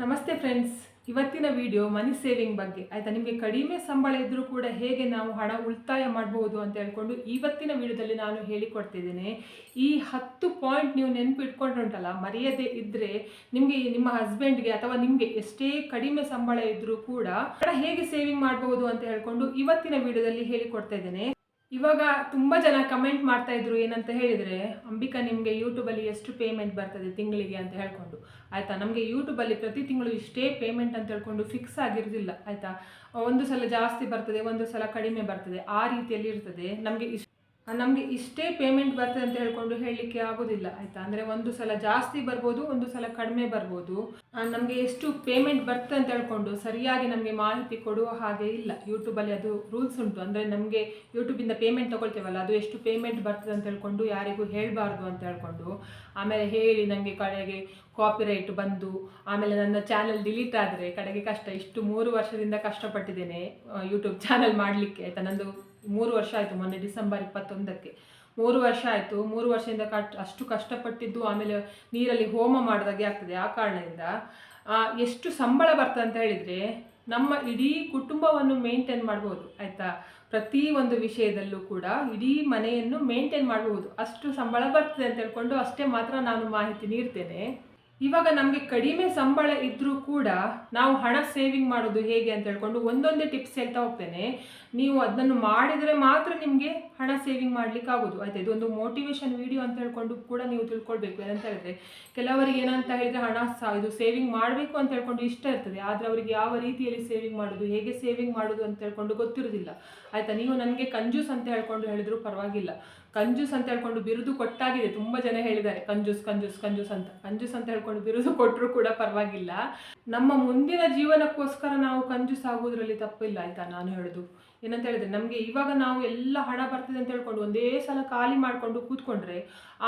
ನಮಸ್ತೆ ಫ್ರೆಂಡ್ಸ್. ಇವತ್ತಿನ ವಿಡಿಯೋ ಮನಿ ಸೇವಿಂಗ್ ಬಗ್ಗೆ. ಆಯಿತಾ, ನಿಮಗೆ ಕಡಿಮೆ ಸಂಬಳ ಇದ್ದರೂ ಕೂಡ ಹೇಗೆ ನಾವು ಹಣ ಉಳಿತಾಯ ಮಾಡಬಹುದು ಅಂತ ಹೇಳ್ಕೊಂಡು ಇವತ್ತಿನ ವಿಡಿಯೋದಲ್ಲಿ ನಾನು ಹೇಳಿಕೊಡ್ತಿದ್ದೇನೆ. ಈ ಹತ್ತು ಪಾಯಿಂಟ್ ನೀವು ನೆನಪಿಟ್ಕೊಂಡ್ರುಂಟಲ್ಲ, ಮರೆಯದೇ ಇದ್ದರೆ ನಿಮಗೆ, ನಿಮ್ಮ ಹಸ್ಬೆಂಡ್ಗೆ ಅಥವಾ ನಿಮಗೆ ಎಷ್ಟೇ ಕಡಿಮೆ ಸಂಬಳ ಇದ್ದರೂ ಕೂಡ ಹಣ ಹೇಗೆ ಸೇವಿಂಗ್ ಮಾಡಬಹುದು ಅಂತ ಹೇಳ್ಕೊಂಡು ಇವತ್ತಿನ ವಿಡಿಯೋದಲ್ಲಿ ಹೇಳಿಕೊಡ್ತಾ ಇದ್ದೇನೆ ಇವಾಗ ತುಂಬ ಜನ ಕಮೆಂಟ್ ಮಾಡ್ತಾ ಇದ್ರು, ಏನಂತ ಹೇಳಿದರೆ, ಅಂಬಿಕಾ ನಿಮಗೆ ಯೂಟ್ಯೂಬಲ್ಲಿ ಎಷ್ಟು ಪೇಮೆಂಟ್ ಬರ್ತದೆ ತಿಂಗಳಿಗೆ ಅಂತ ಹೇಳ್ಕೊಂಡು. ಆಯಿತಾ? ನಮಗೆ ಯೂಟ್ಯೂಬಲ್ಲಿ ಪ್ರತಿ ತಿಂಗಳು ಇಷ್ಟೇ ಪೇಮೆಂಟ್ ಅಂತ ಹೇಳ್ಕೊಂಡು ಫಿಕ್ಸ್ ಆಗಿರೋದಿಲ್ಲ, ಆಯಿತಾ? ಒಂದು ಸಲ ಜಾಸ್ತಿ ಬರ್ತದೆ, ಒಂದು ಸಲ ಕಡಿಮೆ ಬರ್ತದೆ, ಆ ರೀತಿಯಲ್ಲಿ ಇರ್ತದೆ. ನಮಗೆ ಇಷ್ಟ ನಮಗೆ ಇಷ್ಟೇ ಪೇಮೆಂಟ್ ಬರ್ತದೆ ಅಂತ ಹೇಳ್ಕೊಂಡು ಹೇಳಲಿಕ್ಕೆ ಆಗೋದಿಲ್ಲ, ಆಯಿತಾ? ಅಂದರೆ ಒಂದು ಸಲ ಜಾಸ್ತಿ ಬರ್ಬೋದು, ಒಂದು ಸಲ ಕಡಿಮೆ ಬರ್ಬೋದು. ನಮಗೆ ಎಷ್ಟು ಪೇಮೆಂಟ್ ಬರ್ತದೆ ಅಂತ ಹೇಳ್ಕೊಂಡು ಸರಿಯಾಗಿ ನಮಗೆ ಮಾಹಿತಿ ಕೊಡುವ ಹಾಗೆ ಇಲ್ಲ. ಯೂಟ್ಯೂಬಲ್ಲಿ ಅದು ರೂಲ್ಸ್ ಉಂಟು. ಅಂದರೆ ನಮಗೆ ಯೂಟ್ಯೂಬಿಂದ ಪೇಮೆಂಟ್ ತೊಗೊಳ್ತೇವಲ್ಲ, ಅದು ಎಷ್ಟು ಪೇಮೆಂಟ್ ಬರ್ತದೆ ಅಂತ ಹೇಳ್ಕೊಂಡು ಯಾರಿಗೂ ಹೇಳಬಾರ್ದು ಅಂತ ಹೇಳ್ಕೊಂಡು, ಆಮೇಲೆ ಹೇಳಿ ನನಗೆ ಕಡೆಗೆ ಕಾಪಿರೈಟ್ ಬಂದು, ಆಮೇಲೆ ನನ್ನ ಚಾನಲ್ ಡಿಲೀಟ್ ಆದರೆ ಕಡೆಗೆ ಕಷ್ಟ, ಇಷ್ಟು ಮೂರು ವರ್ಷದಿಂದ ಕಷ್ಟಪಟ್ಟಿದ್ದೇನೆ ಯೂಟ್ಯೂಬ್ ಚಾನಲ್ ಮಾಡಲಿಕ್ಕೆ, ಆಯಿತಾ? ನಂದು ಮೂರು ವರ್ಷ ಆಯಿತು, ಮೊನ್ನೆ ಡಿಸೆಂಬರ್ ಇಪ್ಪತ್ತೊಂದಕ್ಕೆ. ಮೂರು ವರ್ಷ ಆಯಿತು, ಮೂರು ವರ್ಷದಿಂದ ಕಟ್, ಅಷ್ಟು ಕಷ್ಟಪಟ್ಟಿದ್ದು, ಆಮೇಲೆ ನೀರಲ್ಲಿ ಹೋಮ ಮಾಡಿದಾಗೆ ಆಗ್ತದೆ. ಆ ಕಾರಣದಿಂದ ಎಷ್ಟು ಸಂಬಳ ಬರ್ತದೆ ಅಂತ ಹೇಳಿದರೆ, ನಮ್ಮ ಇಡೀ ಕುಟುಂಬವನ್ನು ಮೇಂಟೈನ್ ಮಾಡ್ಬೋದು, ಆಯಿತಾ? ಪ್ರತಿ ಒಂದು ವಿಷಯದಲ್ಲೂ ಕೂಡ ಇಡೀ ಮನೆಯನ್ನು ಮೇಂಟೈನ್ ಮಾಡಬಹುದು ಅಷ್ಟು ಸಂಬಳ ಬರ್ತದೆ ಅಂತ ಹೇಳ್ಕೊಂಡು ಅಷ್ಟೇ ಮಾತ್ರ ನಾನು ಮಾಹಿತಿ ನೀಡ್ತೇನೆ. ಇವಾಗ ನಮಗೆ ಕಡಿಮೆ ಸಂಬಳ ಇದ್ದರೂ ಕೂಡ ನಾವು ಹಣ ಸೇವಿಂಗ್ ಮಾಡೋದು ಹೇಗೆ ಅಂತ ಹೇಳ್ಕೊಂಡು ಒಂದೊಂದೇ ಟಿಪ್ಸ್ ಹೇಳ್ತಾ ಹೋಗ್ತೇನೆ. ನೀವು ಅದನ್ನು ಮಾಡಿದರೆ ಮಾತ್ರ ನಿಮಗೆ ಹಣ ಸೇವಿಂಗ್ ಮಾಡ್ಲಿಕ್ಕೆ ಆಗೋದು. ಆಯ್ತಾ, ಇದೊಂದು ಮೋಟಿವೇಶನ್ ವಿಡಿಯೋ ಅಂತ ಹೇಳ್ಕೊಂಡು ಕೂಡ ನೀವು ತಿಳ್ಕೊಳ್ಬೇಕು. ಏನಂತ ಹೇಳಿದ್ರೆ, ಕೆಲವರಿಗೆ ಏನಂತ ಹೇಳಿದರೆ ಹಣ ಸಹ ಇದು ಸೇವಿಂಗ್ ಮಾಡಬೇಕು ಅಂತ ಹೇಳ್ಕೊಂಡು ಇಷ್ಟ ಇರ್ತದೆ. ಆದರೆ ಅವರಿಗೆ ಯಾವ ರೀತಿಯಲ್ಲಿ ಸೇವಿಂಗ್ ಮಾಡೋದು, ಹೇಗೆ ಸೇವಿಂಗ್ ಮಾಡೋದು ಅಂತ ಹೇಳ್ಕೊಂಡು ಗೊತ್ತಿರೋದಿಲ್ಲ. ಆಯಿತಾ, ನೀವು ನನಗೆ ಕಂಜೂಸ್ ಅಂತ ಹೇಳ್ಕೊಂಡು ಹೇಳಿದ್ರು ಪರವಾಗಿಲ್ಲ. ಕಂಜೂಸ್ ಅಂತ ಹೇಳ್ಕೊಂಡು ಬಿರುದು ಕೊಟ್ಟಾಗಿದೆ. ತುಂಬ ಜನ ಹೇಳಿದ್ದಾರೆ, ಕಂಜೂಸ್ ಕಂಜೂಸ್ ಕಂಜೂಸ್ ಅಂತ. ಕಂಜೂಸ್ ಅಂತ ಹೇಳ್ಕೊಂಡು ಬಿರುದು ಕೊಟ್ಟರು ಕೂಡ ಪರವಾಗಿಲ್ಲ. ನಮ್ಮ ಮುಂದಿನ ಜೀವನಕ್ಕೋಸ್ಕರ ನಾವು ಕಂಜೂಸ್ ಆಗೋದ್ರಲ್ಲಿ ತಪ್ಪಿಲ್ಲ, ಆಯ್ತಾ? ನಾನು ಹೇಳೋದು. ಏನಂತ ಹೇಳಿದ್ರೆ, ನಮಗೆ ಇವಾಗ ನಾವು ಎಲ್ಲ ಹಣ ಬರ್ತದೆ ಅಂತ ಹೇಳ್ಕೊಂಡು ಒಂದೇ ಸಲ ಖಾಲಿ ಮಾಡಿಕೊಂಡು ಕೂತ್ಕೊಂಡ್ರೆ,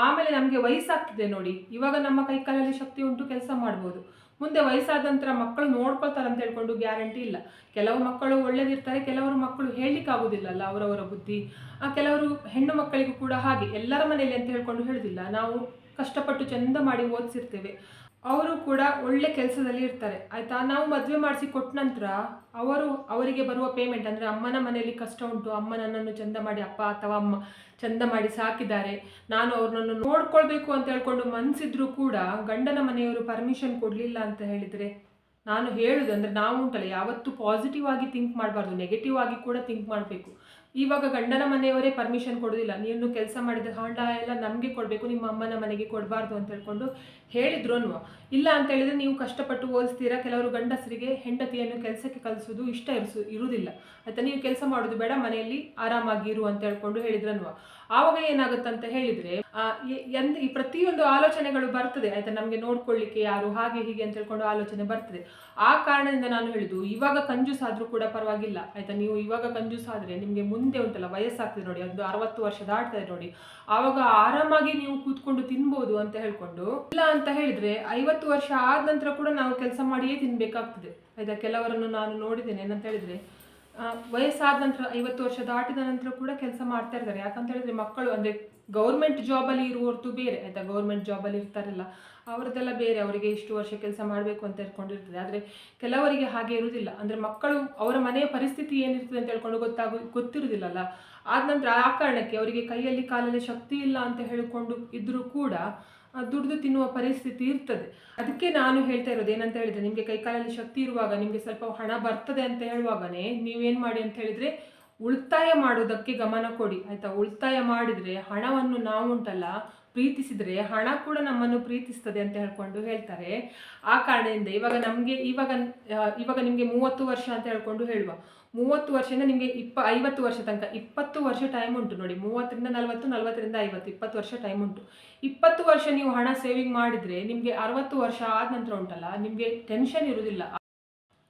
ಆಮೇಲೆ ನಮಗೆ ವಯಸ್ಸಾಗ್ತದೆ ನೋಡಿ. ಇವಾಗ ನಮ್ಮ ಕೈ ಕಾಲಲ್ಲಿ ಶಕ್ತಿ ಉಂಟು, ಕೆಲಸ ಮಾಡ್ಬೋದು. ಮುಂದೆ ವಯಸ್ಸಾದ ನಂತರ ಮಕ್ಕಳು ನೋಡ್ಕೊಳ್ತಾರೆ ಅಂತ ಹೇಳ್ಕೊಂಡು ಗ್ಯಾರಂಟಿ ಇಲ್ಲ. ಕೆಲವು ಮಕ್ಕಳು ಒಳ್ಳೇದಿರ್ತಾರೆ, ಕೆಲವರು ಮಕ್ಕಳು ಹೇಳಲಿಕ್ಕೆ ಆಗೋದಿಲ್ಲಲ್ಲ ಅವರವರ ಬುದ್ಧಿ. ಆ ಕೆಲವರು ಹೆಣ್ಣು ಮಕ್ಕಳಿಗೂ ಕೂಡ ಹಾಗೆ ಎಲ್ಲರ ಮನೆಯಲ್ಲಿ ಅಂತ ಹೇಳ್ಕೊಂಡು ಹೇಳುದಿಲ್ಲ. ನಾವು ಕಷ್ಟಪಟ್ಟು ಚಂದ ಮಾಡಿ ಓದಿಸಿರ್ತೇವೆ. ಅವರು ಕೂಡ ಒಳ್ಳೆ ಕೆಲಸದಲ್ಲಿ ಇರ್ತಾರೆ. ಆಯಿತಾ? ನಾವು ಮದುವೆ ಮಾಡಿಸಿ ಕೊಟ್ಟ ನಂತರ ಅವರು ಅವರಿಗೆ ಬರುವ ಪೇಮೆಂಟ್ ಅಂದರೆ ಅಮ್ಮನ ಮನೆಯಲ್ಲಿ ಕಷ್ಟ ಉಂಟು. ಅಮ್ಮ ನನ್ನನ್ನು ಚಂದ ಮಾಡಿ ಅಪ್ಪ ಅಥವಾ ಅಮ್ಮ ಚಂದ ಮಾಡಿ ಸಾಕಿದ್ದಾರೆ. ನಾನು ಅವ್ರನ್ನ ನೋಡ್ಕೊಳ್ಬೇಕು ಅಂತ ಹೇಳ್ಕೊಂಡು ಮನಸ್ಸಿದ್ರು ಕೂಡ ಗಂಡನ ಮನೆಯವರು ಪರ್ಮಿಷನ್ ಕೊಡಲಿಲ್ಲ ಅಂತ ಹೇಳಿದರೆ ನಾನು ಹೇಳುದು ಅಂದರೆ ನಾವು ಉಂಟಲ್ಲ, ಯಾವತ್ತೂ ಪಾಸಿಟಿವ್ ಆಗಿ ಥಿಂಕ್ ಮಾಡಬಾರ್ದು ನೆಗೆಟಿವ್ ಆಗಿ ಕೂಡ ಥಿಂಕ್ ಮಾಡಬೇಕು. ಇವಾಗ ಗಂಡನ ಮನೆಯವರೇ ಪರ್ಮಿಷನ್ ಕೊಡೋದಿಲ್ಲ. ನೀನು ಕೆಲಸ ಮಾಡಿದ ಹಣ ಎಲ್ಲ ನಮಗೆ ಕೊಡಬೇಕು, ನಿಮ್ಮ ಅಮ್ಮನ ಮನೆಗೆ ಕೊಡಬಾರ್ದು ಅಂತ ಹೇಳ್ಕೊಂಡು ಹೇಳಿದ್ರು ಇಲ್ಲ ಅಂತ ಹೇಳಿದ್ರೆ ನೀವು ಕಷ್ಟಪಟ್ಟು ಓದಿಸ್ತೀರಾ? ಕೆಲವರು ಗಂಡಸರಿಗೆ ಹೆಂಡತಿಯನ್ನು ಕೆಲಸಕ್ಕೆ ಕಲಿಸೋದು ಇಷ್ಟ ಇರಿಸು ಇರುವುದಿಲ್ಲ. ಆಯ್ತಾ? ನೀವು ಕೆಲಸ ಮಾಡೋದು ಬೇಡ, ಮನೆಯಲ್ಲಿ ಆರಾಮಾಗಿರು ಅಂತ ಹೇಳ್ಕೊಂಡು ಹೇಳಿದ್ರನ್ವ ಆವಾಗ ಏನಾಗುತ್ತಂತ ಹೇಳಿದ್ರೆ ಎಂದ್, ಈ ಪ್ರತಿಯೊಂದು ಆಲೋಚನೆಗಳು ಬರ್ತದೆ. ಆಯ್ತಾ, ನಮಗೆ ನೋಡ್ಕೊಳ್ಳಿಕ್ಕೆ ಯಾರು ಹಾಗೆ ಹೀಗೆ ಅಂತ ಹೇಳ್ಕೊಂಡು ಆಲೋಚನೆ ಬರ್ತದೆ. ಆ ಕಾರಣದಿಂದ ನಾನು ಹೇಳಿದ್ದು ಇವಾಗ ಕಂಜೂಸ್ ಆದ್ರೂ ಕೂಡ ಪರವಾಗಿಲ್ಲ. ಆಯ್ತಾ, ನೀವು ಇವಾಗ ಕಂಜೂಸ್ ಆದ್ರೆ ನಿಮಗೆ ಮುಂದೆ ಉಂಟಲ್ಲ, ವಯಸ್ಸಾಗ್ತದೆ ನೋಡಿ, ಒಂದು ಅರವತ್ತು ವರ್ಷ ದಾಟ್ತದೆ ನೋಡಿ. ಆವಾಗ ಆರಾಮಾಗಿ ನೀವು ಕೂತ್ಕೊಂಡು ತಿನ್ಬೋದು ಅಂತ ಹೇಳ್ಕೊಂಡು, ಇಲ್ಲ ಅಂತ ಹೇಳಿದ್ರೆ ಐವತ್ತು ವರ್ಷ ಆದ ನಂತರ ಕೂಡ ನಾವು ಕೆಲಸ ಮಾಡಿಯೇ ತಿನ್ಬೇಕಾಗ್ತದೆ. ಆಯ್ತಾ, ಕೆಲವರನ್ನು ನಾನು ನೋಡಿದ್ದೇನೆ ಏನಂತ ಹೇಳಿದ್ರೆ ವಯಸ್ಸಾದ ನಂತರ, ಐವತ್ತು ವರ್ಷ ದಾಟಿದ ನಂತರ ಕೂಡ ಕೆಲಸ ಮಾಡ್ತಾ ಇರ್ತಾರೆ. ಯಾಕಂತ ಹೇಳಿದ್ರೆ ಮಕ್ಕಳು, ಅಂದ್ರೆ ಗೌರ್ಮೆಂಟ್ ಜಾಬಲ್ಲಿ ಇರುವವರ್ತು ಬೇರೆ. ಆಯ್ತಾ? ಗೌರ್ಮೆಂಟ್ ಜಾಬಲ್ಲಿ ಇರ್ತಾರಲ್ಲ, ಅವರದ್ದೆಲ್ಲ ಬೇರೆ. ಅವರಿಗೆ ಇಷ್ಟು ವರ್ಷ ಕೆಲಸ ಮಾಡಬೇಕು ಅಂತ ಹೇಳ್ಕೊಂಡಿರ್ತದೆ. ಆದರೆ ಕೆಲವರಿಗೆ ಹಾಗೆ ಇರುವುದಿಲ್ಲ. ಅಂದರೆ ಮಕ್ಕಳು, ಅವರ ಮನೆಯ ಪರಿಸ್ಥಿತಿ ಏನಿರ್ತದೆ ಅಂತ ಹೇಳ್ಕೊಂಡು ಗೊತ್ತಾಗ, ಗೊತ್ತಿರುವುದಿಲ್ಲಲ್ಲ. ಆದ ನಂತರ ಆ ಕಾರಣಕ್ಕೆ ಅವರಿಗೆ ಕೈಯಲ್ಲಿ ಕಾಲಲ್ಲಿ ಶಕ್ತಿ ಇಲ್ಲ ಅಂತ ಹೇಳಿಕೊಂಡು ಇದ್ದರೂ ಕೂಡ ದುಡಿದು ತಿನ್ನುವ ಪರಿಸ್ಥಿತಿ ಇರ್ತದೆ. ಅದಕ್ಕೆ ನಾನು ಹೇಳ್ತಾ ಇರೋದು ಏನಂತ ಹೇಳಿದ್ರೆ, ನಿಮಗೆ ಕೈಕಾಲಲ್ಲಿ ಶಕ್ತಿ ಇರುವಾಗ, ನಿಮಗೆ ಸ್ವಲ್ಪ ಹಣ ಬರ್ತದೆ ಅಂತ ಹೇಳುವಾಗನೇ ನೀವೇನು ಮಾಡಿ ಅಂತ ಹೇಳಿದ್ರೆ, ಉಳಿತಾಯ ಮಾಡೋದಕ್ಕೆ ಗಮನ ಕೊಡಿ. ಆಯ್ತಾ? ಉಳಿತಾಯ ಮಾಡಿದ್ರೆ ಹಣವನ್ನು ನಾವು ಉಂಟಲ್ಲ ಪ್ರೀತಿಸಿದ್ರೆ ಹಣ ಕೂಡ ನಮ್ಮನ್ನು ಪ್ರೀತಿಸ್ತದೆ ಅಂತ ಹೇಳ್ಕೊಂಡು ಹೇಳ್ತಾರೆ. ಆ ಕಾರಣದಿಂದ ಇವಾಗ ನಮಗೆ ಇವಾಗ ಇವಾಗ ನಿಮಗೆ ಮೂವತ್ತು ವರ್ಷ ಅಂತ ಹೇಳ್ಕೊಂಡು ಹೇಳುವ. ಮೂವತ್ತು ವರ್ಷದಿಂದ ನಿಮಗೆ ಇಪ್ಪ, ಐವತ್ತು ವರ್ಷ ತನಕ, ಇಪ್ಪತ್ತು ವರ್ಷ ಟೈಮ್ ಉಂಟು ನೋಡಿ. ಮೂವತ್ತರಿಂದ ನಲವತ್ತು, ನಲವತ್ತರಿಂದ ಐವತ್ತು, ಇಪ್ಪತ್ತು ವರ್ಷ ಟೈಮ್ ಉಂಟು. ಇಪ್ಪತ್ತು ವರ್ಷ ನೀವು ಹಣ ಸೇವಿಂಗ್ ಮಾಡಿದ್ರೆ ನಿಮಗೆ ಅರವತ್ತು ವರ್ಷ ಆದ ನಂತರ ಉಂಟಲ್ಲ, ನಿಮಗೆ ಟೆನ್ಷನ್ ಇರುವುದಿಲ್ಲ.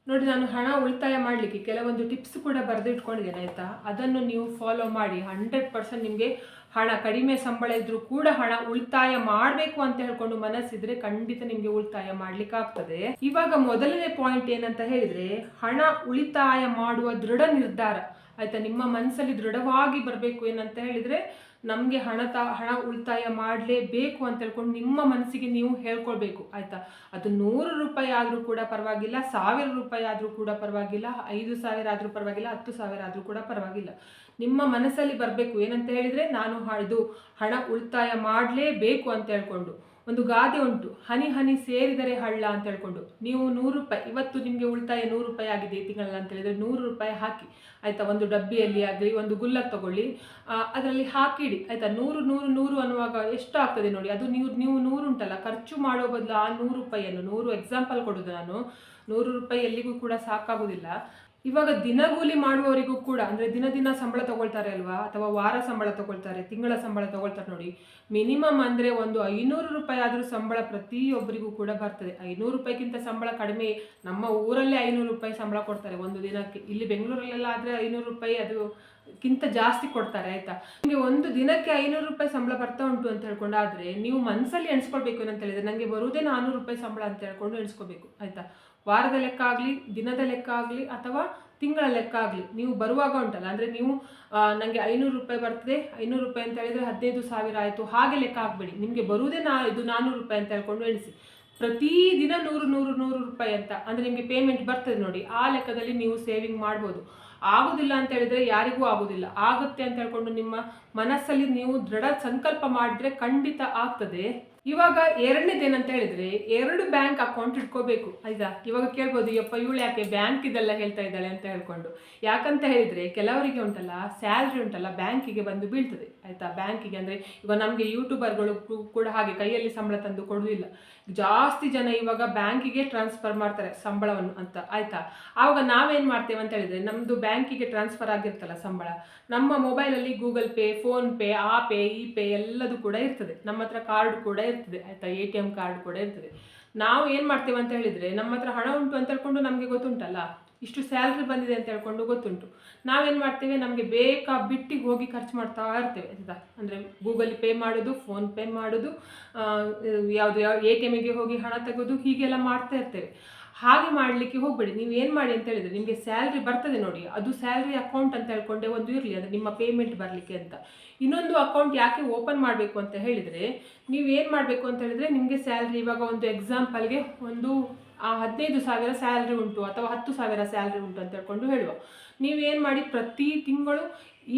ನೋಡಿ, ನಾನು ಹಣ ಉಳಿತಾಯ ಮಾಡಲಿಕ್ಕೆ ಕೆಲವೊಂದು ಟಿಪ್ಸ್ ಕೂಡ ಬರೆದಿಟ್ಕೊಂಡಿದ್ದೇನೆ ಆಯಿತಾ? ಅದನ್ನು ನೀವು ಫಾಲೋ ಮಾಡಿ ಹಂಡ್ರೆಡ್ ಪರ್ಸೆಂಟ್ ನಿಮಗೆ ಹಣ ಕಡಿಮೆ ಸಂಬಳ ಇದ್ದರೂ ಕೂಡ ಹಣ ಉಳಿತಾಯ ಮಾಡಬೇಕು ಅಂತ ಹೇಳ್ಕೊಂಡು ಮನಸ್ಸಿದ್ರೆ ಖಂಡಿತ ನಿಮಗೆ ಉಳಿತಾಯ ಮಾಡ್ಲಿಕ್ಕೆ ಆಗ್ತದೆ. ಇವಾಗ ಮೊದಲನೇ ಪಾಯಿಂಟ್ ಏನಂತ ಹೇಳಿದ್ರೆ, ಹಣ ಉಳಿತಾಯ ಮಾಡುವ ದೃಢ ನಿರ್ಧಾರ. ಆಯ್ತಾ, ನಿಮ್ಮ ಮನಸ್ಸಲ್ಲಿ ದೃಢವಾಗಿ ಬರಬೇಕು ಏನಂತ ಹೇಳಿದ್ರೆ, ನಮಗೆ ಹಣ ಹಣ ಉಳಿತಾಯ ಮಾಡಲೇಬೇಕು ಅಂತ ಹೇಳ್ಕೊಂಡು ನಿಮ್ಮ ಮನಸ್ಸಿಗೆ ನೀವು ಹೇಳ್ಕೊಳ್ಬೇಕು. ಆಯಿತಾ, ಅದು ನೂರು ರೂಪಾಯಿ ಆದರೂ ಕೂಡ ಪರವಾಗಿಲ್ಲ, ಸಾವಿರ ರೂಪಾಯಿ ಆದರೂ ಕೂಡ ಪರವಾಗಿಲ್ಲ, ಐದು ಸಾವಿರ ಆದರೂ ಪರವಾಗಿಲ್ಲ, ಹತ್ತು ಸಾವಿರ ಆದರೂ ಕೂಡ ಪರವಾಗಿಲ್ಲ. ನಿಮ್ಮ ಮನಸ್ಸಲ್ಲಿ ಬರಬೇಕು. ಏನಂತ ಹೇಳಿದರೆ, ನಾನು ಇದು ಹಣ ಉಳಿತಾಯ ಮಾಡಲೇಬೇಕು ಅಂತ ಹೇಳ್ಕೊಂಡು. ಒಂದು ಗಾದೆ ಉಂಟು. ಹನಿ ಹನಿ ಸೇರಿದರೆ ಹಳ್ಳ ಅಂತ ಹೇಳ್ಕೊಂಡು. ನೀವು ನೂರು ರೂಪಾಯಿ, ಇವತ್ತು ನಿಮಗೆ ಉಳಿತಾಯ ನೂರು ರೂಪಾಯಿ ಆಗಿದೆ ಈ ತಿಂಗಳಲ್ಲ ಅಂತ ಹೇಳಿದರೆ ನೂರು ರೂಪಾಯಿ ಹಾಕಿ. ಆಯಿತಾ, ಒಂದು ಡಬ್ಬಿಯಲ್ಲಿ ಆಗಲಿ, ಒಂದು ಗುಲ್ಲ ತಗೊಳ್ಳಿ. ಅದರಲ್ಲಿ ಹಾಕಿಡಿ. ಆಯಿತಾ, ನೂರು ನೂರು ನೂರು ಅನ್ನುವಾಗ ಎಷ್ಟು ಆಗ್ತದೆ ನೋಡಿ. ಅದು ನೀವು ನೀವು ನೂರು ಉಂಟಲ್ಲ, ಖರ್ಚು ಮಾಡೋ ಬದಲು ಆ ನೂರು ರೂಪಾಯಿಯನ್ನು, ನೂರು ಎಕ್ಸಾಂಪಲ್ ಕೊಡೋದು ನಾನು. ನೂರು ರೂಪಾಯಿ ಎಲ್ಲಿಗೂ ಕೂಡ ಸಾಕಾಗೋದಿಲ್ಲ. ಇವಾಗ ದಿನಗೂಲಿ ಮಾಡುವವರಿಗೂ ಕೂಡ, ಅಂದರೆ ದಿನ ದಿನ ಸಂಬಳ ತಗೊಳ್ತಾರೆ ಅಲ್ವಾ? ಅಥವಾ ವಾರ ಸಂಬಳ ತಗೊಳ್ತಾರೆ, ತಿಂಗಳ ಸಂಬಳ ತಗೊಳ್ತಾರೆ ನೋಡಿ. ಮಿನಿಮಮ್ ಅಂದರೆ ಒಂದು ಐನೂರು ರೂಪಾಯಿ ಆದರೂ ಸಂಬಳ ಪ್ರತಿಯೊಬ್ಬರಿಗೂ ಕೂಡ ಬರ್ತದೆ. ಐನೂರು ರೂಪಾಯಿಗಿಂತ ಸಂಬಳ ಕಡಿಮೆ, ನಮ್ಮ ಊರಲ್ಲೇ ಐನೂರು ರೂಪಾಯಿ ಸಂಬಳ ಕೊಡ್ತಾರೆ ಒಂದು ದಿನಕ್ಕೆ. ಇಲ್ಲಿ ಬೆಂಗಳೂರಲ್ಲೆಲ್ಲ ಆದರೆ ಐನೂರು ರೂಪಾಯಿ ಅದು ಕಿಂತ ಜಾಸ್ತಿ ಕೊಡ್ತಾರೆ, ಆಯ್ತಾ? ನಿಮಗೆ ಒಂದು ದಿನಕ್ಕೆ ಐನೂರು ರೂಪಾಯಿ ಸಂಬಳ ಬರ್ತಾ ಉಂಟು ಅಂತ ಹೇಳ್ಕೊಂಡಾದ್ರೆ ನೀವು ಮನಸ್ಸಲ್ಲಿ ಎಣಿಸ್ಕೊಳ್ಬೇಕು ಏನಂತ ಹೇಳಿದ್ರೆ ನನಗೆ ಬರುವುದೇ ನಾನ್ನೂರು ರೂಪಾಯಿ ಸಂಬಳ ಅಂತ ಹೇಳ್ಕೊಂಡು ಎಣಿಸ್ಕೋಬೇಕು, ಆಯ್ತಾ? ವಾರದ ಲೆಕ್ಕ ಆಗಲಿ, ದಿನದ ಲೆಕ್ಕ ಆಗಲಿ ಅಥವಾ ತಿಂಗಳ ಲೆಕ್ಕ ಆಗಲಿ, ನೀವು ಬರುವಾಗ ಉಂಟಲ್ಲ, ಅಂದರೆ ನೀವು ನನಗೆ ಐನೂರು ರೂಪಾಯಿ ಬರ್ತದೆ, ಐನೂರು ರೂಪಾಯಿ ಅಂತ ಹೇಳಿದರೆ ಹದಿನೈದು ಸಾವಿರ ಆಯಿತು, ಹಾಗೆ ಲೆಕ್ಕ ಹಾಕಬೇಡಿ. ನಿಮಗೆ ಬರುವುದೇ ನಾ, ಇದು ನಾನ್ನೂರು ರೂಪಾಯಿ ಅಂತ ಹೇಳ್ಕೊಂಡು ಎಣಿಸಿ. ಪ್ರತಿದಿನ ನೂರು ನೂರು ನೂರು ರೂಪಾಯಿ ಅಂತ, ಅಂದರೆ ನಿಮಗೆ ಪೇಮೆಂಟ್ ಬರ್ತದೆ ನೋಡಿ, ಆ ಲೆಕ್ಕದಲ್ಲಿ ನೀವು ಸೇವಿಂಗ್ ಮಾಡ್ಬೋದು. ಆಗೋದಿಲ್ಲ ಅಂತ ಹೇಳಿದ್ರೆ ಯಾರಿಗೂ ಆಗೋದಿಲ್ಲ. ಆಗುತ್ತೆ ಅಂತ ಹೇಳ್ಕೊಂಡು ನಿಮ್ಮ ಮನಸ್ಸಲ್ಲಿ ನೀವು ದೃಢ ಸಂಕಲ್ಪ ಮಾಡಿದ್ರೆ ಖಂಡಿತ ಆಗ್ತದೆ. ಇವಾಗ ಎರಡನೇದೇನಂತ ಹೇಳಿದ್ರೆ, ಎರಡು ಬ್ಯಾಂಕ್ ಅಕೌಂಟ್ ಇಟ್ಕೋಬೇಕು, ಆಯ್ತಾ? ಇವಾಗ ಕೇಳ್ಬೋದು, ಯಪ್ಪ, ಇವಳು ಯಾಕೆ ಬ್ಯಾಂಕ್ ಇದೆಲ್ಲ ಹೇಳ್ತಾ ಇದ್ದಾಳೆ ಅಂತ ಹೇಳ್ಕೊಂಡು. ಯಾಕಂತ ಹೇಳಿದ್ರೆ, ಕೆಲವರಿಗೆ ಉಂಟಲ್ಲ ಸ್ಯಾಲ್ರಿ ಉಂಟಲ್ಲ ಬ್ಯಾಂಕಿಗೆ ಬಂದು ಬೀಳ್ತದೆ, ಆಯ್ತಾ? ಬ್ಯಾಂಕಿಗೆ ಅಂದರೆ, ಇವಾಗ ನಮಗೆ ಯೂಟ್ಯೂಬರ್ಗಳು ಕೂಡ ಹಾಗೆ ಕೈಯಲ್ಲಿ ಸಂಬಳ ತಂದು ಕೊಡುವುದಿಲ್ಲ ಜಾಸ್ತಿ ಜನ ಇವಾಗ ಬ್ಯಾಂಕಿಗೆ ಟ್ರಾನ್ಸ್ಫರ್ ಮಾಡ್ತಾರೆ ಸಂಬಳವನ್ನು ಅಂತ, ಆಯ್ತಾ? ಆವಾಗ ನಾವೇನು ಮಾಡ್ತೇವೆ ಅಂತ ಹೇಳಿದ್ರೆ ನಮ್ಮದು ಬ್ಯಾಂಕಿಗೆ ಟ್ರಾನ್ಸ್ಫರ್ ಆಗಿರ್ತಲ್ಲ ಸಂಬಳ, ನಮ್ಮ ಮೊಬೈಲಲ್ಲಿ ಗೂಗಲ್ ಪೇ ಫೋನ್ ಪೇ ಆ ಪೇ ಈ ಪೇ ಎಲ್ಲದು ಕೂಡ ಇರ್ತದೆ. ನಮ್ಮ ಹತ್ರ ಕಾರ್ಡ್ ಕೂಡ ಇರ್ತದೆ, ಆಯ್ತಾ? ಎ ಟಿ ಎಂ ಕಾರ್ಡ್ ಕೂಡ ಇರ್ತದೆ. ನಾವು ಏನು ಮಾಡ್ತೇವೆ ಅಂತ ಹೇಳಿದ್ರೆ, ನಮ್ಮ ಹತ್ರ ಹಣ ಉಂಟು ಅಂತ ಹೇಳ್ಕೊಂಡು ನಮಗೆ ಗೊತ್ತುಂಟಲ್ಲ? ಇಷ್ಟು ಸ್ಯಾಲ್ರಿ ಬಂದಿದೆ ಅಂತ ಹೇಳ್ಕೊಂಡು ಗೊತ್ತುಂಟು. ನಾವೇನು ಮಾಡ್ತೇವೆ? ನಮಗೆ ಬೇಕಾ ಬಿಟ್ಟಿಗೆ ಹೋಗಿ ಖರ್ಚು ಮಾಡ್ತಾ ಇರ್ತೇವೆ ಆಯ್ತಾ ಅಂದರೆ ಗೂಗಲ್ ಪೇ ಮಾಡೋದು, ಫೋನ್ ಪೇ ಮಾಡೋದು ಯಾವುದು ಯಾವ ಎ ಟಿ ಎಮ್ಗೆ ಹೋಗಿ ಹಣ ತೆಗೋದು ಹೀಗೆಲ್ಲ ಮಾಡ್ತಾ ಇರ್ತೇವೆ. ಹಾಗೆ ಮಾಡಲಿಕ್ಕೆ ಹೋಗಬೇಡಿ. ನೀವು ಏನು ಮಾಡಿ ಅಂತ ಹೇಳಿದ್ರೆ ನಿಮಗೆ ಸ್ಯಾಲ್ರಿ ಬರ್ತದೆ ನೋಡಿ. ಅದು ಸ್ಯಾಲ್ರಿ ಅಕೌಂಟ್ ಅಂತ ಹೇಳ್ಕೊಂಡೆ ಒಂದು ಇರಲಿ, ಅಂದರೆ ನಿಮ್ಮ ಪೇಮೆಂಟ್ ಬರಲಿಕ್ಕೆ ಅಂತ. ಇನ್ನೊಂದು ಅಕೌಂಟ್ ಯಾಕೆ ಓಪನ್ ಮಾಡಬೇಕು ಅಂತ ಹೇಳಿದರೆ, ನೀವು ಏನು ಮಾಡಬೇಕು ಅಂತ ಹೇಳಿದರೆ ನಿಮಗೆ ಸ್ಯಾಲ್ರಿ ಇವಾಗ ಒಂದು ಎಕ್ಸಾಂಪಲ್ಗೆ ಒಂದು ಆ ಹದಿನೈದು ಸಾವಿರ ಸ್ಯಾಲ್ರಿ ಉಂಟು ಅಥವಾ ಹತ್ತು ಸಾವಿರ ಸ್ಯಾಲ್ರಿ ಉಂಟು ಅಂತ ಹೇಳ್ಕೊಂಡು ಹೇಳುವ. ನೀವೇನು ಮಾಡಿ ಪ್ರತಿ ತಿಂಗಳು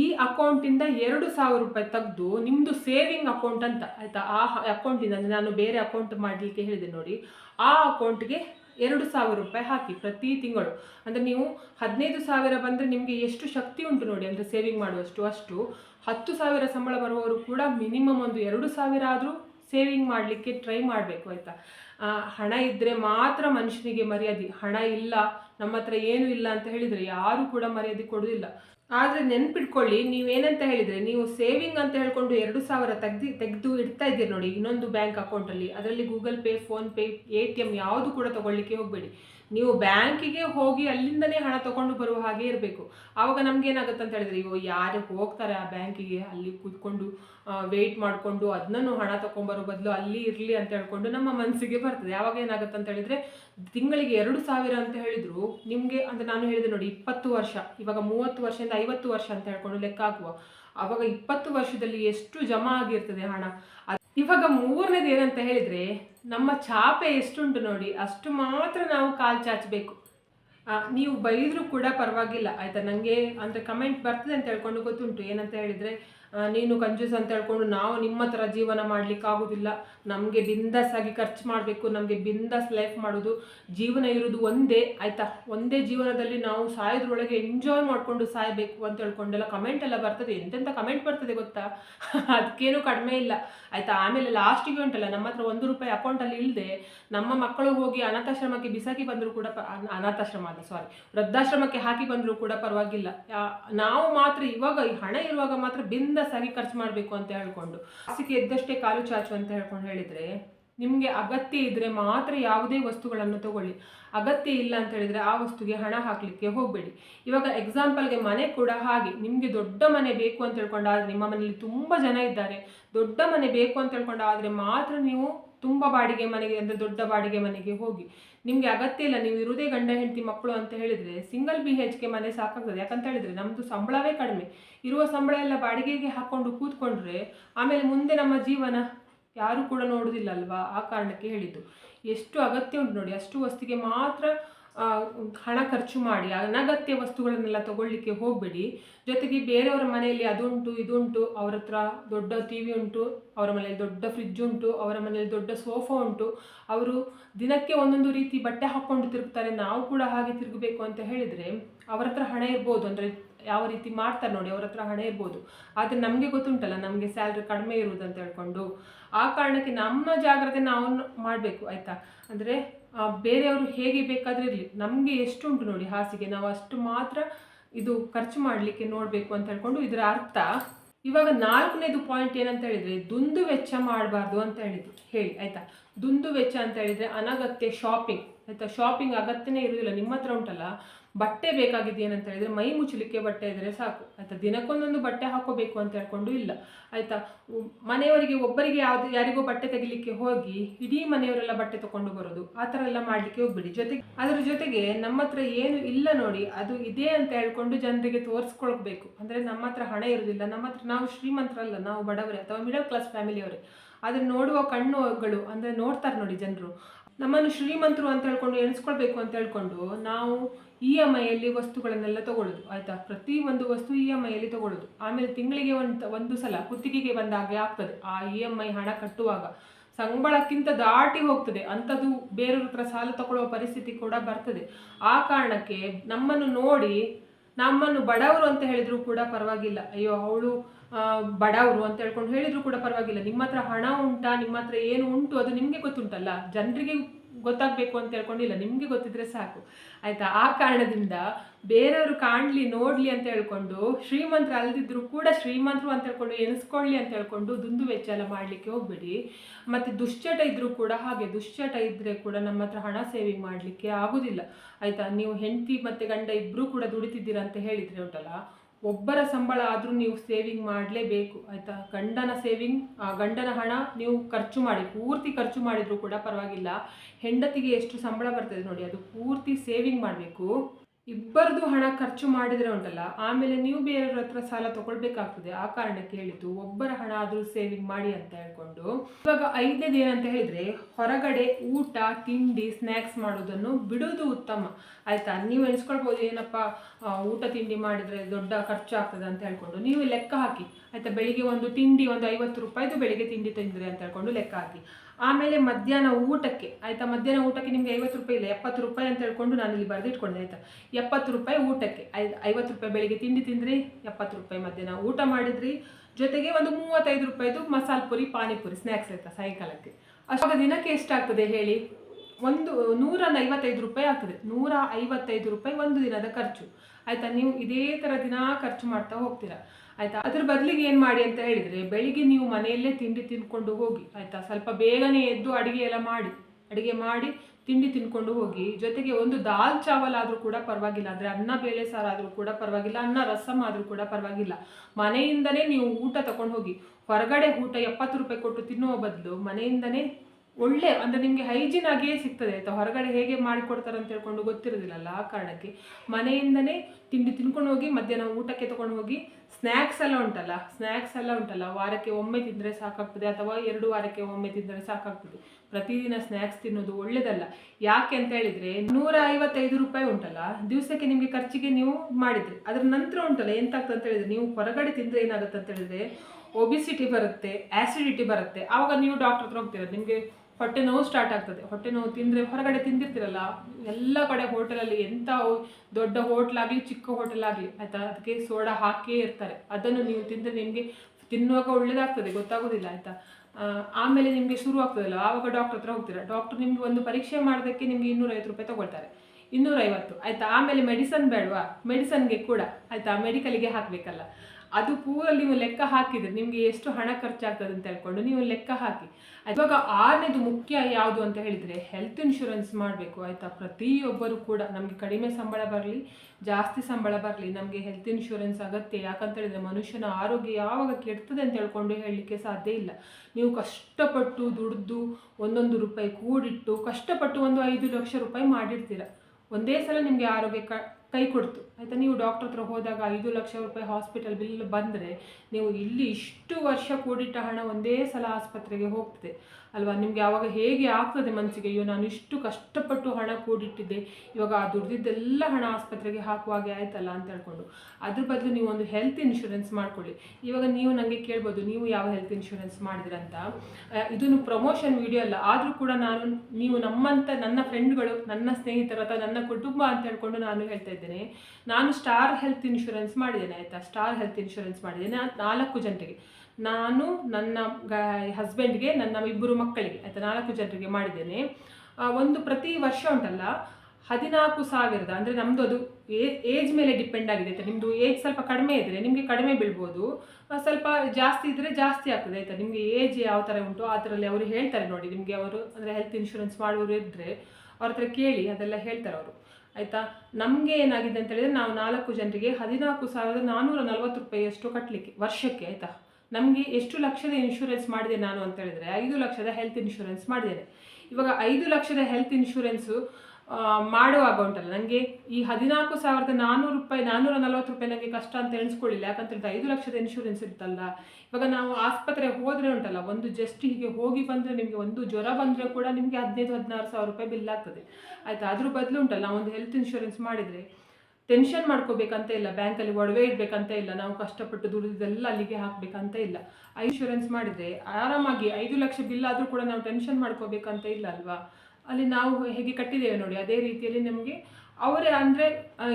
ಈ ಅಕೌಂಟಿಂದ ಎರಡು ಸಾವಿರ ರೂಪಾಯಿ ತೆಗೆದು ನಿಮ್ಮದು ಸೇವಿಂಗ್ ಅಕೌಂಟ್ ಅಂತ ಆಯಿತಾ? ಆ ಅಕೌಂಟಿಂದ ಅಂದರೆ ನಾನು ಬೇರೆ ಅಕೌಂಟ್ ಮಾಡಲಿಕ್ಕೆ ಹೇಳಿದೆ ನೋಡಿ. ಆ ಅಕೌಂಟ್ಗೆ ಎರಡು ಸಾವಿರ ರೂಪಾಯಿ ಹಾಕಿ ಪ್ರತಿ ತಿಂಗಳು. ಅಂದರೆ ನೀವು ಹದಿನೈದು ಸಾವಿರ ಬಂದರೆ ನಿಮಗೆ ಎಷ್ಟು ಶಕ್ತಿ ಉಂಟು ನೋಡಿ, ಅಂದರೆ ಸೇವಿಂಗ್ ಮಾಡುವಷ್ಟು ಅಷ್ಟು. ಹತ್ತು ಸಾವಿರ ಸಂಬಳ ಬರುವವರು ಕೂಡ ಮಿನಿಮಮ್ ಒಂದು ಎರಡು ಸಾವಿರ ಆದರೂ ಸೇವಿಂಗ್ ಮಾಡಲಿಕ್ಕೆ ಟ್ರೈ ಮಾಡಬೇಕು ಆಯಿತಾ? ಹಣ ಇದ್ದರೆ ಮಾತ್ರ ಮನುಷ್ಯನಿಗೆ ಮರ್ಯಾದೆ. ಹಣ ಇಲ್ಲ, ನಮ್ಮ ಹತ್ರ ಏನೂ ಇಲ್ಲ ಅಂತ ಹೇಳಿದರೆ ಯಾರೂ ಕೂಡ ಮರ್ಯಾದೆ ಕೊಡೋದಿಲ್ಲ. ಆದರೆ ನೆನ್ಪಿಟ್ಕೊಳ್ಳಿ, ನೀವೇನಂತ ಹೇಳಿದರೆ ನೀವು ಸೇವಿಂಗ್ ಅಂತ ಹೇಳ್ಕೊಂಡು ಎರಡು ಸಾವಿರ ತೆಗ್ದು, ತೆಗೆದು ಇಡ್ತಾ ಇದ್ದೀರಿ ನೋಡಿ, ಇನ್ನೊಂದು ಬ್ಯಾಂಕ್ ಅಕೌಂಟಲ್ಲಿ. ಅದರಲ್ಲಿ Google Pay PhonePe A T M ಯಾವುದು ಕೂಡ ತಗೊಳ್ಳಿಕ್ಕೆ ಹೋಗಬೇಡಿ. ನೀವು ಬ್ಯಾಂಕಿಗೆ ಹೋಗಿ ಅಲ್ಲಿಂದನೇ ಹಣ ತಗೊಂಡು ಬರುವ ಹಾಗೆ ಇರಬೇಕು. ಆವಾಗ ನಮ್ಗೆ ಏನಾಗುತ್ತೆ ಅಂತ ಹೇಳಿದ್ರೆ ಇವು ಯಾರು ಹೋಗ್ತಾರೆ ಆ ಬ್ಯಾಂಕಿಗೆ? ಅಲ್ಲಿ ಕೂತ್ಕೊಂಡು ವೆಯ್ಟ್ ಮಾಡಿಕೊಂಡು ಅದನ್ನೂ ಹಣ ತಗೊಂಬರೋ ಬದಲು ಅಲ್ಲಿ ಇರಲಿ ಅಂತ ಹೇಳ್ಕೊಂಡು ನಮ್ಮ ಮನಸ್ಸಿಗೆ ಬರ್ತದೆ. ಯಾವಾಗ ಏನಾಗುತ್ತೆ ಅಂತ ಹೇಳಿದ್ರೆ, ತಿಂಗಳಿಗೆ ಎರಡು ಸಾವಿರ ಅಂತ ಹೇಳಿದ್ರು. ನಿಮಗೆ ಅಂತ ನಾನು ಹೇಳಿದೆ ನೋಡಿ, ಇಪ್ಪತ್ತು ವರ್ಷ. ಇವಾಗ ಮೂವತ್ತು ವರ್ಷದಿಂದ ಐವತ್ತು ವರ್ಷ ಅಂತ ಹೇಳ್ಕೊಂಡು ಲೆಕ್ಕ ಹಾಕುವ. ಆವಾಗ ಇಪ್ಪತ್ತು ವರ್ಷದಲ್ಲಿ ಎಷ್ಟು ಜಮಾ ಆಗಿರ್ತದೆ ಹಣ? ಇವಾಗ ಮೂರನೇದು ಏನಂತ ಹೇಳಿದ್ರೆ ನಮ್ಮ ಚಾಪೆ ಎಷ್ಟುಂಟು ನೋಡಿ ಅಷ್ಟು ಮಾತ್ರ ನಾವು ಕಾಲು ಚಾಚಬೇಕು. ನೀವು ಬೈದರೂ ಕೂಡ ಪರವಾಗಿಲ್ಲ, ಆಯ್ತಾ? ನನಗೆ ಅಂದರೆ ಕಮೆಂಟ್ ಬರ್ತದೆ ಅಂತ ಹೇಳ್ಕೊಂಡು ಗೊತ್ತುಂಟು, ಏನಂತ ಹೇಳಿದರೆ ನೀನು ಕಂಜೂಸ್ ಅಂತ ಹೇಳ್ಕೊಂಡು ನಾವು ನಿಮ್ಮ ಥರ ಜೀವನ ಮಾಡ್ಲಿಕ್ಕೆ ಆಗೋದಿಲ್ಲ. ನಮಗೆ ಬಿಂದಾಸ್ ಆಗಿ ಖರ್ಚು ಮಾಡಬೇಕು, ನಮಗೆ ಬಿಂದಾಸ್ ಲೈಫ್ ಮಾಡೋದು, ಜೀವನ ಇರೋದು ಒಂದೇ, ಆಯಿತಾ? ಒಂದೇ ಜೀವನದಲ್ಲಿ ನಾವು ಸಾಯೋದ್ರೊಳಗೆ ಎಂಜಾಯ್ ಮಾಡಿಕೊಂಡು ಸಾಯಬೇಕು ಅಂತ ಹೇಳ್ಕೊಂಡೆಲ್ಲ ಕಮೆಂಟ್ ಎಲ್ಲ ಬರ್ತದೆ. ಎಂತೆಂಥ ಕಮೆಂಟ್ ಬರ್ತದೆ ಗೊತ್ತಾ? ಅದಕ್ಕೇನು ಕಡಿಮೆ ಇಲ್ಲ, ಆಯಿತಾ? ಆಮೇಲೆ ಲಾಸ್ಟಿಗೆ ಉಂಟಲ್ಲ, ನಮ್ಮ ಹತ್ರ ಒಂದು ರೂಪಾಯಿ ಅಕೌಂಟಲ್ಲಿ ಇಲ್ಲದೆ ನಮ್ಮ ಮಕ್ಕಳು ಹೋಗಿ ಅನಾಥಾಶ್ರಮಕ್ಕೆ ಬಿಸಾಕಿ ಬಂದರೂ ಕೂಡ ಅನಾಥಾಶ್ರಮ ಸಾರಿ ವೃದ್ಧಾಶ್ರಮಕ್ಕೆ ಹಾಕಿ ಬಂದರೂ ಕೂಡ ಪರವಾಗಿಲ್ಲ. ನಾವು ಮಾತ್ರ ಇವಾಗ ಹಣ ಇರುವಾಗ ಮಾತ್ರ ಬಿಂದಾಸ್ ಸರಿ ಖರ್ಚು ಮಾಡಬೇಕು ಅಂತ ಹೇಳ್ಕೊಂಡು, ಹಾಸಿಗೆ ಎದ್ದಷ್ಟೇ ಕಾಲು ಚಾಚು ಅಂತ ಹೇಳ್ಕೊಂಡು ಹೇಳಿದರೆ, ನಿಮಗೆ ಅಗತ್ಯ ಇದ್ದರೆ ಮಾತ್ರ ಯಾವುದೇ ವಸ್ತುಗಳನ್ನು ತಗೊಳ್ಳಿ. ಅಗತ್ಯ ಇಲ್ಲ ಅಂತ ಹೇಳಿದರೆ ಆ ವಸ್ತುಗೆ ಹಣ ಹಾಕಲಿಕ್ಕೆ ಹೋಗಬೇಡಿ. ಇವಾಗ ಎಕ್ಸಾಂಪಲ್ಗೆ ಮನೆ ಕೂಡ ಹಾಗೆ. ನಿಮಗೆ ದೊಡ್ಡ ಮನೆ ಬೇಕು ಅಂತ ಹೇಳ್ಕೊಂಡಾದ್ರೆ, ನಿಮ್ಮ ಮನೆಯಲ್ಲಿ ತುಂಬ ಜನ ಇದ್ದಾರೆ. ದೊಡ್ಡ ಮನೆ ಬೇಕು ಅಂತ ಹೇಳ್ಕೊಂಡಾದ್ರೆ ಮಾತ್ರ ನೀವು ತುಂಬ ಬಾಡಿಗೆ ಮನೆಗೆ, ಅಂದರೆ ದೊಡ್ಡ ಬಾಡಿಗೆ ಮನೆಗೆ ಹೋಗಿ. ನಿಮಗೆ ಅಗತ್ಯ ಇಲ್ಲ, ನೀವು ಇರುವುದೇ ಗಂಡ, ಹೆಂಡತಿ, ಮಕ್ಕಳು ಅಂತ ಹೇಳಿದರೆ ಸಿಂಗಲ್ ಬಿ ಹೆಚ್ ಮನೆ ಸಾಕಾಗ್ತದೆ. ಯಾಕಂತ ಹೇಳಿದರೆ ನಮ್ಮದು ಸಂಬಳವೇ ಕಡಿಮೆ. ಇರುವ ಸಂಬಳ ಎಲ್ಲ ಬಾಡಿಗೆಗೆ ಹಾಕ್ಕೊಂಡು ಕೂತ್ಕೊಂಡ್ರೆ ಆಮೇಲೆ ಮುಂದೆ ನಮ್ಮ ಜೀವನ ಯಾರೂ ಕೂಡ ನೋಡುವುದಿಲ್ಲ ಅಲ್ವಾ? ಆ ಕಾರಣಕ್ಕೆ ಹೇಳಿದ್ದು. ಎಷ್ಟು ಅಗತ್ಯ ಉಂಟು ನೋಡಿ, ಅಷ್ಟು ವಸ್ತಿಗೆ ಮಾತ್ರ ಹಣ ಖರ್ಚು ಮಾಡಿ ಅನಗತ್ಯ ವಸ್ತುಗಳನ್ನೆಲ್ಲ ತಗೊಳ್ಳಿಕ್ಕೆ ಹೋಗಬೇಡಿ. ಜೊತೆಗೆ ಬೇರೆಯವರ ಮನೆಯಲ್ಲಿ ಅದುಂಟು, ಇದುಂಟು, ಅವ್ರ ಹತ್ರ ದೊಡ್ಡ ಟಿ ವಿ ಉಂಟು, ಅವರ ಮನೆಯಲ್ಲಿ ದೊಡ್ಡ ಫ್ರಿಜ್ ಉಂಟು, ಅವರ ಮನೆಯಲ್ಲಿ ದೊಡ್ಡ ಸೋಫಾ ಉಂಟು. ಅವರು ದಿನಕ್ಕೆ ಒಂದೊಂದು ರೀತಿ ಬಟ್ಟೆ ಹಾಕ್ಕೊಂಡು ತಿರುಗ್ತಾರೆ. ನಾವು ಕೂಡ ಹಾಗೆ ತಿರುಗಬೇಕು ಅಂತ ಹೇಳಿದರೆ, ಅವರ ಹತ್ರ ಹಣ ಇರ್ಬೋದು. ಅಂದರೆ ಯಾವ ರೀತಿ ಮಾಡ್ತಾರೆ ನೋಡಿ, ಅವ್ರ ಹತ್ರ ಹಣ ಇರ್ಬೋದು. ಆದರೆ ನಮಗೆ ಗೊತ್ತುಂಟಲ್ಲ, ನಮಗೆ ಸ್ಯಾಲ್ರಿ ಕಡಿಮೆ ಇರುವುದು ಅಂತ ಹೇಳ್ಕೊಂಡು. ಆ ಕಾರಣಕ್ಕೆ ನಮ್ಮ ಜಾಗ್ರತೆ ನಾವು ಮಾಡಬೇಕು, ಆಯಿತಾ? ಅಂದರೆ ಬೇರೆಯವರು ಹೇಗೆ ಬೇಕಾದರೂ ಇರಲಿ. ನಮಗೆ ಎಷ್ಟು ಉಂಟು ನೋಡಿ ಹಾಸಿಗೆ, ನಾವು ಅಷ್ಟು ಮಾತ್ರ ಇದು ಖರ್ಚು ಮಾಡಲಿಕ್ಕೆ ನೋಡಬೇಕು ಅಂತ ಹೇಳ್ಕೊಂಡು ಇದರ ಅರ್ಥ. ಇವಾಗ ನಾಲ್ಕನೇದು ಪಾಯಿಂಟ್ ಏನಂತ ಹೇಳಿದರೆ, ದುಂದು ವೆಚ್ಚ ಮಾಡಬಾರ್ದು ಅಂತ ಹೇಳಿದ್ರು. ಹೇಳಿ, ಆಯಿತಾ? ದುಂದು ವೆಚ್ಚ ಅಂತ ಹೇಳಿದರೆ ಅನಗತ್ಯ ಶಾಪಿಂಗ್ ಆಯಿತಾ? ಶಾಪಿಂಗ್ ಅಗತ್ಯನೇ ಇರುವುದಿಲ್ಲ. ನಿಮ್ಮ ಹತ್ರ ಉಂಟಲ್ಲ ಬಟ್ಟೆ ಬೇಕಾಗಿದೆ ಏನಂತ ಹೇಳಿದರೆ ಮೈ ಮುಚ್ಚಲಿಕ್ಕೆ ಬಟ್ಟೆ ಇದ್ದರೆ ಸಾಕು. ಆಯಿತಾ? ದಿನಕ್ಕೊಂದೊಂದು ಬಟ್ಟೆ ಹಾಕೋಬೇಕು ಅಂತ ಹೇಳ್ಕೊಂಡು ಇಲ್ಲ. ಆಯಿತಾ? ಮನೆಯವರಿಗೆ, ಒಬ್ಬರಿಗೆ ಯಾವುದು, ಯಾರಿಗೋ ಬಟ್ಟೆ ತೆಗಿಲಿಕ್ಕೆ ಹೋಗಿ ಇಡೀ ಮನೆಯವರೆಲ್ಲ ಬಟ್ಟೆ ತಗೊಂಡು ಬರೋದು, ಆ ಥರ ಎಲ್ಲ ಮಾಡಲಿಕ್ಕೆ ಹೋಗ್ಬಿಡಿ. ಜೊತೆಗೆ, ಅದ್ರ ಜೊತೆಗೆ ನಮ್ಮ ಹತ್ರ ಏನು ಇಲ್ಲ ನೋಡಿ, ಅದು ಇದೆ ಅಂತ ಹೇಳ್ಕೊಂಡು ಜನರಿಗೆ ತೋರಿಸ್ಕೊಳ್ಬೇಕು. ಅಂದರೆ ನಮ್ಮ ಹತ್ರ ಹಣ ಇರೋದಿಲ್ಲ ನಮ್ಮ ಹತ್ರ ನಾವು ಶ್ರೀಮಂತರಲ್ಲ, ನಾವು ಬಡವರೇ ಅಥವಾ ಮಿಡಲ್ ಕ್ಲಾಸ್ ಫ್ಯಾಮಿಲಿಯವರೇ. ಆದರೆ ನೋಡುವ ಕಣ್ಣುಗಳು ಅಂದರೆ ನೋಡ್ತಾರೆ ನೋಡಿ ಜನರು. ನಮ್ಮನ್ನು ಶ್ರೀಮಂತರು ಅಂತ ಹೇಳ್ಕೊಂಡು ಎಣಿಸ್ಕೊಳ್ಬೇಕು ಅಂತ ಹೇಳ್ಕೊಂಡು ನಾವು ಇ ಎಂ ಐಯಲ್ಲಿ ವಸ್ತುಗಳನ್ನೆಲ್ಲ ತಗೊಳ್ಳೋದು, ಆಯಿತಾ? ಪ್ರತಿ ಒಂದು ವಸ್ತು ಇ ಎಂ ಐಯಲ್ಲಿ ತಗೊಳ್ಳೋದು. ಆಮೇಲೆ ತಿಂಗಳಿಗೆ ಒಂದು ಒಂದು ಸಲ ಕುತ್ತಿಗೆಗೆ ಬಂದಾಗೆ ಆಗ್ತದೆ. ಆ ಇ ಎಂ ಐ ಹಣ ಕಟ್ಟುವಾಗ ಸಂಬಳಕ್ಕಿಂತ ದಾಟಿ ಹೋಗ್ತದೆ. ಅಂಥದ್ದು ಬೇರೆಯವ್ರ ಹತ್ರ ಸಾಲ ತಗೊಳ್ಳುವ ಪರಿಸ್ಥಿತಿ ಕೂಡ ಬರ್ತದೆ. ಆ ಕಾರಣಕ್ಕೆ ನಮ್ಮನ್ನು ನೋಡಿ ನಮ್ಮನ್ನು ಬಡವರು ಅಂತ ಹೇಳಿದರೂ ಕೂಡ ಪರವಾಗಿಲ್ಲ. ಅಯ್ಯೋ, ಅವಳು ಬಡವರು ಅಂತ ಹೇಳ್ಕೊಂಡು ಹೇಳಿದ್ರು ಕೂಡ ಪರವಾಗಿಲ್ಲ. ನಿಮ್ಮ ಹತ್ರ ಹಣ ಉಂಟಾ, ನಿಮ್ಮ ಹತ್ರ ಏನು ಉಂಟು ಅದು ನಿಮಗೆ ಗೊತ್ತುಂಟಲ್ಲ. ಜನರಿಗೆ ಗೊತ್ತಾಗಬೇಕು ಅಂತ ಹೇಳ್ಕೊಂಡಿಲ್ಲ. ನಿಮಗೆ ಗೊತ್ತಿದ್ರೆ ಸಾಕು. ಆಯಿತಾ? ಆ ಕಾರಣದಿಂದ ಬೇರೆಯವರು ಕಾಣಲಿ, ನೋಡಲಿ ಅಂತ ಹೇಳ್ಕೊಂಡು, ಶ್ರೀಮಂತರು ಅಲ್ದಿದ್ರು ಕೂಡ ಶ್ರೀಮಂತರು ಅಂತ ಹೇಳ್ಕೊಂಡು ಎಣಿಸ್ಕೊಳ್ಳಿ ಅಂತ ಹೇಳ್ಕೊಂಡು ದುಂದು ವೆಚ್ಚ ಎಲ್ಲ ಮಾಡಲಿಕ್ಕೆ ಹೋಗಬೇಡಿ. ಮತ್ತು ದುಶ್ಚಟ ಇದ್ದರೂ ಕೂಡ ಹಾಗೆ. ದುಶ್ಚಟ ಇದ್ದರೆ ಕೂಡ ನಮ್ಮ ಹತ್ರ ಹಣ ಸೇವಿಂಗ್ ಮಾಡಲಿಕ್ಕೆ ಆಗೋದಿಲ್ಲ. ಆಯಿತಾ? ನೀವು ಹೆಂಡತಿ ಮತ್ತು ಗಂಡ ಇಬ್ಬರೂ ಕೂಡ ದುಡಿತಿದ್ದೀರಾ ಅಂತ ಹೇಳಿದರೆ ಉಂಟಲ್ಲ? ಒಬ್ಬರ ಸಂಬಳ ಆದರೂ ನೀವು ಸೇವಿಂಗ್ ಮಾಡಲೇಬೇಕು, ಆಯಿತಾ? ಗಂಡನ ಸೇವಿಂಗ್ ಗಂಡನ ಹಣ ನೀವು ಖರ್ಚು ಮಾಡಿ, ಪೂರ್ತಿ ಖರ್ಚು ಮಾಡಿದರೂ ಕೂಡ ಪರವಾಗಿಲ್ಲ. ಹೆಂಡತಿಗೆ ಎಷ್ಟು ಸಂಬಳ ಬರ್ತದೆ ನೋಡಿ, ಅದು ಪೂರ್ತಿ ಸೇವಿಂಗ್ ಮಾಡಬೇಕು. ಇಬ್ಬರದು ಹಣ ಖರ್ಚು ಮಾಡಿದರೆ ಉಂಟಲ್ಲ, ಆಮೇಲೆ ನೀವು ಬೇರೆಯವ್ರ ಹತ್ರ ಸಾಲ ತಗೊಳ್ಬೇಕಾಗ್ತದೆ. ಆ ಕಾರಣಕ್ಕೆ ಹೇಳಿದ್ದು, ಒಬ್ಬರ ಹಣ ಆದರೂ ಸೇವಿಂಗ್ ಮಾಡಿ ಅಂತ ಹೇಳ್ಕೊಂಡು. ಇವಾಗ ಐದನೇದು ಏನಂತ ಹೇಳಿದ್ರೆ, ಹೊರಗಡೆ ಊಟ, ತಿಂಡಿ ಸ್ನ್ಯಾಕ್ಸ್ ಮಾಡೋದನ್ನು ಬಿಡೋದು ಉತ್ತಮ. ಆಯ್ತಾ? ನೀವು ಎಣಿಸ್ಕೊಳ್ಬೋದು, ಏನಪ್ಪ ಊಟ, ತಿಂಡಿ ಮಾಡಿದರೆ ದೊಡ್ಡ ಖರ್ಚು ಆಗ್ತದೆ ಅಂತ ಹೇಳ್ಕೊಂಡು. ನೀವು ಲೆಕ್ಕ ಹಾಕಿ, ಆಯ್ತಾ? ಬೆಳಿಗ್ಗೆ ಒಂದು ತಿಂಡಿ, ಒಂದು ಐವತ್ತು ರೂಪಾಯಿದು ಬೆಳಿಗ್ಗೆ ತಿಂಡಿ ತಿಂದ್ರೆ ಅಂತ ಹೇಳ್ಕೊಂಡು ಲೆಕ್ಕ ಹಾಕಿ. ಆಮೇಲೆ ಮಧ್ಯಾಹ್ನ ಊಟಕ್ಕೆ, ಆಯಿತಾ? ಮಧ್ಯಾಹ್ನ ಊಟಕ್ಕೆ ನಿಮಗೆ ಐವತ್ತು ರೂಪಾಯಿ ಇಲ್ಲ, ಎಪ್ಪತ್ತು ರೂಪಾಯಿ ಅಂತ ಹೇಳ್ಕೊಂಡು ನಾನು ಇಲ್ಲಿ ಬರೆದಿಟ್ಕೊಂಡೆ, ಆಯಿತಾ? ಎಪ್ಪತ್ತು ರೂಪಾಯಿ ಊಟಕ್ಕೆ ಐವತ್ತು ರೂಪಾಯಿ ಬೆಳಿಗ್ಗೆ ತಿಂಡಿ ತಿಂದ್ರಿ, ಎಪ್ಪತ್ತು ರೂಪಾಯಿ ಮಧ್ಯಾಹ್ನ ಊಟ ಮಾಡಿದ್ರಿ. ಜೊತೆಗೆ ಒಂದು ಮೂವತ್ತೈದು ರೂಪಾಯಿದು ಮಸಾಲೆ ಪುರಿ, ಪಾನಿಪುರಿ ಸ್ನ್ಯಾಕ್ಸ್ ಆಯಿತಾ, ಸಾಯಂಕಾಲಕ್ಕೆ. ಅವಾಗ ದಿನಕ್ಕೆ ಎಷ್ಟಾಗ್ತದೆ ಹೇಳಿ? ಒಂದು ನೂರ ಐವತ್ತೈದು ರೂಪಾಯಿ ಆಗ್ತದೆ. ನೂರ ಐವತ್ತೈದು ರೂಪಾಯಿ ಒಂದು ದಿನದ ಖರ್ಚು. ಆಯಿತಾ, ನೀವು ಇದೇ ಥರ ದಿನ ಖರ್ಚು ಮಾಡ್ತಾ ಹೋಗ್ತೀರಾ. ಆಯಿತಾ? ಅದ್ರ ಬದಲಿಗೆ ಏನು ಮಾಡಿ ಅಂತ ಹೇಳಿದರೆ, ಬೆಳಿಗ್ಗೆ ನೀವು ಮನೆಯಲ್ಲೇ ತಿಂಡಿ ತಿನ್ಕೊಂಡು ಹೋಗಿ, ಆಯಿತಾ? ಸ್ವಲ್ಪ ಬೇಗನೆ ಎದ್ದು ಅಡುಗೆ ಎಲ್ಲ ಮಾಡಿ, ಅಡುಗೆ ಮಾಡಿ ತಿಂಡಿ ತಿನ್ಕೊಂಡು ಹೋಗಿ, ಜೊತೆಗೆ ಒಂದು ದಾಲ್ ಚಾವಲ್ ಆದರೂ ಕೂಡ ಪರವಾಗಿಲ್ಲ, ಅಂದರೆ ಅನ್ನ ಬೇಳೆ ಸಾರು ಆದರೂ ಕೂಡ ಪರವಾಗಿಲ್ಲ, ಅನ್ನ ರಸಮ್ ಆದರೂ ಕೂಡ ಪರವಾಗಿಲ್ಲ. ಮನೆಯಿಂದನೇ ನೀವು ಊಟ ತಗೊಂಡು ಹೋಗಿ, ಹೊರಗಡೆ ಊಟ ಎಪ್ಪತ್ತು ರೂಪಾಯಿ ಕೊಟ್ಟು ತಿನ್ನುವ ಬದಲು ಮನೆಯಿಂದನೇ ಒಳ್ಳೆ, ಅಂದರೆ ನಿಮಗೆ ಹೈಜಿನ್ ಆಗಿಯೇ ಸಿಗ್ತದೆ. ಆಯಿತಾ? ಹೊರಗಡೆ ಹೇಗೆ ಮಾಡಿಕೊಡ್ತಾರೆ ಅಂತ ಹೇಳ್ಕೊಂಡು ಗೊತ್ತಿರೋದಿಲ್ಲಲ್ಲ ಆ ಕಾರಣಕ್ಕೆ. ಮನೆಯಿಂದನೇ ತಿಂಡಿ ತಿನ್ಕೊಂಡು ಹೋಗಿ ಮಧ್ಯಾಹ್ನ ಊಟಕ್ಕೆ ತಗೊಂಡು ಹೋಗಿ ಸ್ನ್ಯಾಕ್ಸ್ ಎಲ್ಲ ಉಂಟಲ್ಲ? ಸ್ನ್ಯಾಕ್ಸ್ ಎಲ್ಲ ಉಂಟಲ್ಲ? ವಾರಕ್ಕೆ ಒಮ್ಮೆ ತಿಂದರೆ ಸಾಕಾಗ್ತದೆ, ಅಥವಾ ಎರಡು ವಾರಕ್ಕೆ ಒಮ್ಮೆ ತಿಂದರೆ ಸಾಕಾಗ್ತದೆ? ಪ್ರತಿದಿನ ಸ್ನ್ಯಾಕ್ಸ್ ತಿನ್ನೋದು ಒಳ್ಳೆಯದಲ್ಲ ಯಾಕೆ ಅಂತ ಹೇಳಿದರೆ ನೂರ ಐವತ್ತೈದು ರೂಪಾಯಿ ಉಂಟಲ್ಲ? ದಿವಸಕ್ಕೆ ನಿಮಗೆ ಖರ್ಚಿಗೆ ನೀವು ಮಾಡಿದರೆ, ಅದರ ನಂತರ ಉಂಟಲ್ಲ? ಎಂತಾಗ್ತದೆ ಅಂತ ಹೇಳಿದರೆ, ನೀವು ಹೊರಗಡೆ ತಿಂದರೆ ಏನಾಗುತ್ತೆ ಅಂತ ಹೇಳಿದರೆ ಒಬಿಸಿಟಿ ಬರುತ್ತೆ ಆ್ಯಸಿಡಿಟಿ ಬರುತ್ತೆ. ಆವಾಗ ನೀವು ಡಾಕ್ಟ್ರ್ ಹತ್ರ ಹೋಗ್ತೀರ? ನಿಮಗೆ ಹೊಟ್ಟೆ ನೋವು ಸ್ಟಾರ್ಟ್ ಆಗ್ತದೆ. ಹೊಟ್ಟೆ ನೋವು ತಿಂದರೆ ಹೊರಗಡೆ ತಿಂದಿರ್ತೀರಲ್ಲ, ಎಲ್ಲ ಕಡೆ ಹೋಟೆಲಲ್ಲಿ ಎಂಥ ದೊಡ್ಡ ಹೋಟ್ಲಾಗಲಿ ಚಿಕ್ಕ ಹೋಟೆಲ್ ಆಗಲಿ, ಆಯಿತಾ? ಅದಕ್ಕೆ ಸೋಡಾ ಹಾಕೇ ಇರ್ತಾರೆ. ಅದನ್ನು ನೀವು ತಿಂದರೆ ನಿಮಗೆ ತಿನ್ನುವಾಗ ಒಳ್ಳೆಯದಾಗ್ತದೆ ಗೊತ್ತಾಗೋದಿಲ್ಲ, ಆಯಿತಾ? ಆಮೇಲೆ ನಿಮಗೆ ಶುರು ಆಗ್ತದಲ್ಲ, ಆವಾಗ ಡಾಕ್ಟರ್ ಹತ್ರ ಹೋಗ್ತೀರಾ? ಡಾಕ್ಟರ್ ನಿಮಗೆ ಒಂದು ಪರೀಕ್ಷೆ ಮಾಡೋದಕ್ಕೆ ನಿಮಗೆ ಇನ್ನೂರೈವತ್ತು ರೂಪಾಯಿ ತಗೊಳ್ತಾರೆ. ಇನ್ನೂರೈವತ್ತು, ಆಯಿತಾ? ಆಮೇಲೆ ಮೆಡಿಸನ್ ಬೇಡವಾ? ಮೆಡಿಸನ್ಗೆ ಕೂಡ, ಆಯಿತಾ? ಮೆಡಿಕಲಿಗೆ ಹಾಕಬೇಕಲ್ಲ. ಅದು ಪೂರ ನೀವು ಲೆಕ್ಕ ಹಾಕಿದ್ರೆ ನಿಮಗೆ ಎಷ್ಟು ಹಣ ಖರ್ಚಾಗ್ತದೆ ಅಂತ ಹೇಳ್ಕೊಂಡು ನೀವು ಲೆಕ್ಕ ಹಾಕಿ. ಇವಾಗ ಆರನೇದು ಮುಖ್ಯ ಯಾವುದು ಅಂತ ಹೇಳಿದರೆ ಹೆಲ್ತ್ ಇನ್ಶೂರೆನ್ಸ್ ಮಾಡಬೇಕು, ಆಯಿತಾ? ಪ್ರತಿಯೊಬ್ಬರು ಕೂಡ ನಮಗೆ ಕಡಿಮೆ ಸಂಬಳ ಬರಲಿ, ಜಾಸ್ತಿ ಸಂಬಳ ಬರಲಿ, ನಮಗೆ ಹೆಲ್ತ್ ಇನ್ಶೂರೆನ್ಸ್ ಅಗತ್ಯ. ಯಾಕಂತ ಹೇಳಿದ್ರೆ ಮನುಷ್ಯನ ಆರೋಗ್ಯ ಯಾವಾಗ ಕೆಡ್ತದೆ ಅಂತ ಹೇಳ್ಕೊಂಡು ಹೇಳಲಿಕ್ಕೆ ಸಾಧ್ಯ ಇಲ್ಲ. ನೀವು ಕಷ್ಟಪಟ್ಟು ದುಡ್ದು ಒಂದೊಂದು ರೂಪಾಯಿ ಕೂಡಿಟ್ಟು ಕಷ್ಟಪಟ್ಟು ಒಂದು ಐದು ಲಕ್ಷ ರೂಪಾಯಿ ಮಾಡಿರ್ತೀರ. ಒಂದೇ ಸಲ ನಿಮಗೆ ಆರೋಗ್ಯ ಕ ಕೊಡ್ತು. ಆಯಿತಾ? ನೀವು ಡಾಕ್ಟರ್ ಹತ್ರ ಹೋದಾಗ ಐದು ಲಕ್ಷ ರೂಪಾಯಿ ಹಾಸ್ಪಿಟಲ್ ಬಿಲ್ ಬಂದರೆ ನೀವು ಇಲ್ಲಿ ಇಷ್ಟು ವರ್ಷ ಕೂಡಿಟ್ಟ ಹಣ ಒಂದೇ ಸಲ ಆಸ್ಪತ್ರೆಗೆ ಹೋಗ್ತದೆ. ಅಲ್ವಾ? ನಿಮಗೆ ಆವಾಗ ಹೇಗೆ ಆಗ್ತದೆ ಮನಸ್ಸಿಗೆ ಅಯ್ಯೋ, ನಾನು ಇಷ್ಟು ಕಷ್ಟಪಟ್ಟು ಹಣ ಕೂಡಿಟ್ಟಿದ್ದೆ. ಇವಾಗ ಆ ದುಡ್ದಿದ್ದೆಲ್ಲ ಹಣ ಆಸ್ಪತ್ರೆಗೆ ಹಾಕುವಾಗೆ ಆಯ್ತಲ್ಲ ಅಂತ ಹೇಳ್ಕೊಂಡು. ಅದ್ರ ಬದಲು ನೀವು ಒಂದು ಹೆಲ್ತ್ ಇನ್ಶೂರೆನ್ಸ್ ಮಾಡ್ಕೊಳ್ಳಿ. ಇವಾಗ ನೀವು ನನಗೆ ಕೇಳ್ಬೋದು, ನೀವು ಯಾವ ಹೆಲ್ತ್ ಇನ್ಶೂರೆನ್ಸ್ ಮಾಡಿದ್ರಂತ ಇದನ್ನು ಪ್ರಮೋಷನ್ ವಿಡಿಯೋ ಅಲ್ಲ, ಆದರೂ ಕೂಡ ನಾನು ನೀವು ನಮ್ಮಂಥ ನನ್ನ ಫ್ರೆಂಡ್ಗಳು ನನ್ನ ಸ್ನೇಹಿತರ ಅಥವಾ ನನ್ನ ಕುಟುಂಬ ಅಂತ ಹೇಳ್ಕೊಂಡು ನಾನು ಹೇಳ್ತಾ ಇದ್ದೇನೆ. ನಾನು ಸ್ಟಾರ್ ಹೆಲ್ತ್ ಇನ್ಶೂರೆನ್ಸ್ ಮಾಡಿದ್ದೇನೆ, ಆಯಿತಾ? ಸ್ಟಾರ್ ಹೆಲ್ತ್ ಇನ್ಶೂರೆನ್ಸ್ ಮಾಡಿದ್ದೇನೆ. ನಾಲ್ಕು ಜನರಿಗೆ. ನಾನು ನನ್ನ ಗ ಹಸ್ಬೆಂಡ್ಗೆ ನನ್ನ ಇಬ್ಬರು ಮಕ್ಕಳಿಗೆ, ಆಯಿತಾ? ನಾಲ್ಕು ಜನರಿಗೆ ಮಾಡಿದ್ದೇನೆ. ಒಂದು ಪ್ರತಿ ವರ್ಷ ಉಂಟಲ್ಲ, ಹದಿನಾಲ್ಕು ಸಾವಿರದ, ಅಂದರೆ ನಮ್ಮದು ಅದು ಏಜ್ ಮೇಲೆ ಡಿಪೆಂಡ್ ಆಗಿದೆ, ಆಯಿತಾ? ನಿಮ್ಮದು ಏಜ್ ಸ್ವಲ್ಪ ಕಡಿಮೆ ಇದ್ದರೆ ನಿಮಗೆ ಕಡಿಮೆ ಬೀಳ್ಬೋದು. ಸ್ವಲ್ಪ ಜಾಸ್ತಿ ಇದ್ದರೆ ಜಾಸ್ತಿ ಆಗ್ತದೆ, ಆಯಿತಾ? ನಿಮಗೆ ಏಜ್ ಯಾವ ಥರ ಉಂಟು ಅದರಲ್ಲಿ ಅವರು ಹೇಳ್ತಾರೆ ನೋಡಿ. ನಿಮಗೆ ಅವರು, ಅಂದರೆ ಹೆಲ್ತ್ ಇನ್ಶೂರೆನ್ಸ್ ಮಾಡುವವರು ಇದ್ದರೆ ಅವ್ರ ಹತ್ರ ಕೇಳಿ, ಅದೆಲ್ಲ ಹೇಳ್ತಾರೆ ಅವರು. ಆಯಿತಾ? ನಮಗೆ ಏನಾಗಿದೆ ಅಂತ ಹೇಳಿದ್ರೆ ನಾವು ನಾಲ್ಕು ಜನರಿಗೆ ಹದಿನಾಲ್ಕು ಸಾವಿರದ ನಾನ್ನೂರ ನಲ್ವತ್ತು ರೂಪಾಯಿಯಷ್ಟು ಕಟ್ಟಲಿಕ್ಕೆ ವರ್ಷಕ್ಕೆ, ಆಯಿತಾ? ನಮಗೆ ಎಷ್ಟು ಲಕ್ಷದ ಇನ್ಶೂರೆನ್ಸ್ ಮಾಡಿದೆ ನಾನು ಅಂತ ಹೇಳಿದ್ರೆ, ಐದು ಲಕ್ಷದ ಹೆಲ್ತ್ ಇನ್ಶೂರೆನ್ಸ್ ಮಾಡಿದ್ದೇನೆ. ಇವಾಗ ಐದು ಲಕ್ಷದ ಹೆಲ್ತ್ ಇನ್ಶೂರೆನ್ಸು ಮಾಡುವಾಗ ಉಂಟಲ್ಲ ನನಗೆ ಈ ಹದಿನಾಲ್ಕು ಸಾವಿರದ ನಾನ್ನೂರು ರೂಪಾಯಿ ನಾನ್ನೂರ ನಲ್ವತ್ತು ರೂಪಾಯಿ ನನಗೆ ಕಷ್ಟ ಅಂತ ಎಣಿಸ್ಕೊಳ್ಳಿಲ್ಲ. ಯಾಕಂತ ಐದು ಲಕ್ಷದ ಇನ್ಶೂರೆನ್ಸ್ ಇರುತ್ತಲ್ಲ ಇವಾಗ ನಾವು ಆಸ್ಪತ್ರೆಗೆ ಹೋದರೆ ಉಂಟಲ್ಲ, ಒಂದು ಜಸ್ಟ್ ಹೀಗೆ ಹೋಗಿ ಬಂದರೆ ನಿಮಗೆ ಒಂದು ಜ್ವರ ಬಂದರೆ ಕೂಡ ನಿಮಗೆ ಹದಿನೈದು, ಹದಿನಾರು ಸಾವಿರ ರೂಪಾಯಿ ಬಿಲ್ ಆಗ್ತದೆ. ಆಯ್ತಾ? ಅದ್ರ ಬದಲು ಉಂಟಲ್ಲ ನಾವು ಒಂದು ಹೆಲ್ತ್ ಇನ್ಶೂರೆನ್ಸ್ ಮಾಡಿದರೆ ಟೆನ್ಷನ್ ಮಾಡ್ಕೋಬೇಕಂತ ಇಲ್ಲ ಬ್ಯಾಂಕಲ್ಲಿ ಒಡವೆ ಇಡಬೇಕಂತ ಇಲ್ಲ, ನಾವು ಕಷ್ಟಪಟ್ಟು ದುಡಿದೆಲ್ಲ ಅಲ್ಲಿಗೆ ಹಾಕಬೇಕಂತ ಇಲ್ಲ. ಇನ್ಶೂರೆನ್ಸ್ ಮಾಡಿದರೆ ಆರಾಮಾಗಿ ಐದು ಲಕ್ಷ ಬಿಲ್ ಆದರೂ ಕೂಡ ನಾವು ಟೆನ್ಷನ್ ಮಾಡ್ಕೋಬೇಕಂತ ಇಲ್ಲ ಅಲ್ವಾ? ಅಲ್ಲಿ ನಾವು ಹೇಗೆ ಕಟ್ಟಿದ್ದೇವೆ ನೋಡಿ, ಅದೇ ರೀತಿಯಲ್ಲಿ ನಮಗೆ ಅವರೇ ಅಂದರೆ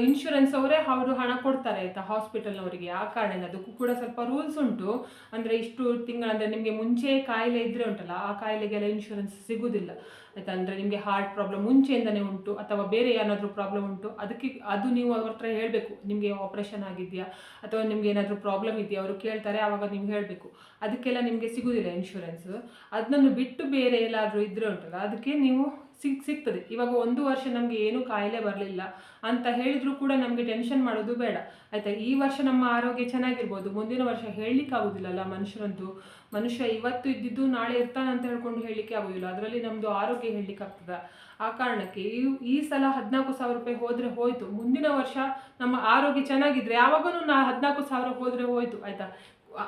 ಇನ್ಶೂರೆನ್ಸ್ ಅವರೇ ಅವರು ಹಣ ಕೊಡ್ತಾರೆ ಆಯಿತಾ ಹಾಸ್ಪಿಟಲ್ನವರಿಗೆ ಆ ಕಾರಣದಿಂದ ಅದಕ್ಕೂ ಕೂಡ ಸ್ವಲ್ಪ ರೂಲ್ಸ್ ಉಂಟು. ಅಂದರೆ ಇಷ್ಟು ತಿಂಗಳಂದರೆ ನಿಮಗೆ ಮುಂಚೆ ಕಾಯಿಲೆ ಇದ್ದರೆ ಉಂಟಲ್ಲ, ಆ ಕಾಯಿಲೆಗೆಲ್ಲ ಇನ್ಶೂರೆನ್ಸ್ ಸಿಗುವುದಿಲ್ಲ ಆಯ್ತಾ ಅಂದರೆ ನಿಮಗೆ ಹಾರ್ಟ್ ಪ್ರಾಬ್ಲಮ್ ಮುಂಚೆಯಿಂದನೇ ಉಂಟು ಅಥವಾ ಬೇರೆ ಏನಾದರೂ ಪ್ರಾಬ್ಲಮ್ ಉಂಟು, ಅದಕ್ಕೆ ಅದು ನೀವು ಅವ್ರ ಹತ್ರ ಹೇಳಬೇಕು. ನಿಮಗೆ ಆಪರೇಷನ್ ಆಗಿದೆಯಾ ಅಥವಾ ನಿಮ್ಗೆ ಏನಾದರೂ ಪ್ರಾಬ್ಲಮ್ ಇದೆಯಾ ಅವರು ಕೇಳ್ತಾರೆ ಆವಾಗ ನಿಮ್ಗೆ ಹೇಳಬೇಕು. ಅದಕ್ಕೆಲ್ಲ ನಿಮಗೆ ಸಿಗುವುದಿಲ್ಲ ಇನ್ಶೂರೆನ್ಸ್ ಅದನ್ನು ಬಿಟ್ಟು ಬೇರೆ ಎಲ್ಲಾದರೂ ಇದ್ದರೆ ಉಂಟಲ್ಲ, ಅದಕ್ಕೆ ನೀವು ಸಿಗ್ ಸಿಗ್ತದೆ ಇವಾಗ ಒಂದು ವರ್ಷ ನಮಗೆ ಏನೂ ಕಾಯಿಲೆ ಬರಲಿಲ್ಲ ಅಂತ ಹೇಳಿದ್ರು ಕೂಡ ನಮಗೆ ಟೆನ್ಷನ್ ಮಾಡೋದು ಬೇಡ. ಆಯಿತಾ? ಈ ವರ್ಷ ನಮ್ಮ ಆರೋಗ್ಯ ಚೆನ್ನಾಗಿರ್ಬೋದು. ಮುಂದಿನ ವರ್ಷ ಹೇಳಲಿಕ್ಕಾಗೋದಿಲ್ಲಲ್ಲ ಮನುಷ್ಯರಂತೂ. ಮನುಷ್ಯ ಇವತ್ತು ಇದ್ದಿದ್ದು ನಾಳೆ ಇರ್ತಾನೆ ಅಂತ ಹೇಳ್ಕೊಂಡು ಹೇಳಲಿಕ್ಕೆ ಆಗೋದಿಲ್ಲ. ಅದರಲ್ಲಿ ನಮ್ಮದು ಆರೋಗ್ಯ ಹೇಳಲಿಕ್ಕೆ ಆಗ್ತದ. ಆ ಕಾರಣಕ್ಕೆ ಈ ಈ ಸಲ ಹದಿನಾಲ್ಕು ಸಾವಿರ ರೂಪಾಯಿ ಹೋದರೆ ಹೋಯಿತು. ಮುಂದಿನ ವರ್ಷ ನಮ್ಮ ಆರೋಗ್ಯ ಚೆನ್ನಾಗಿದ್ರೆ ಯಾವಾಗಲೂ ನಾ ಹದಿನಾಲ್ಕು ಸಾವಿರ ಹೋದರೆ ಹೋಯಿತು. ಆಯಿತಾ?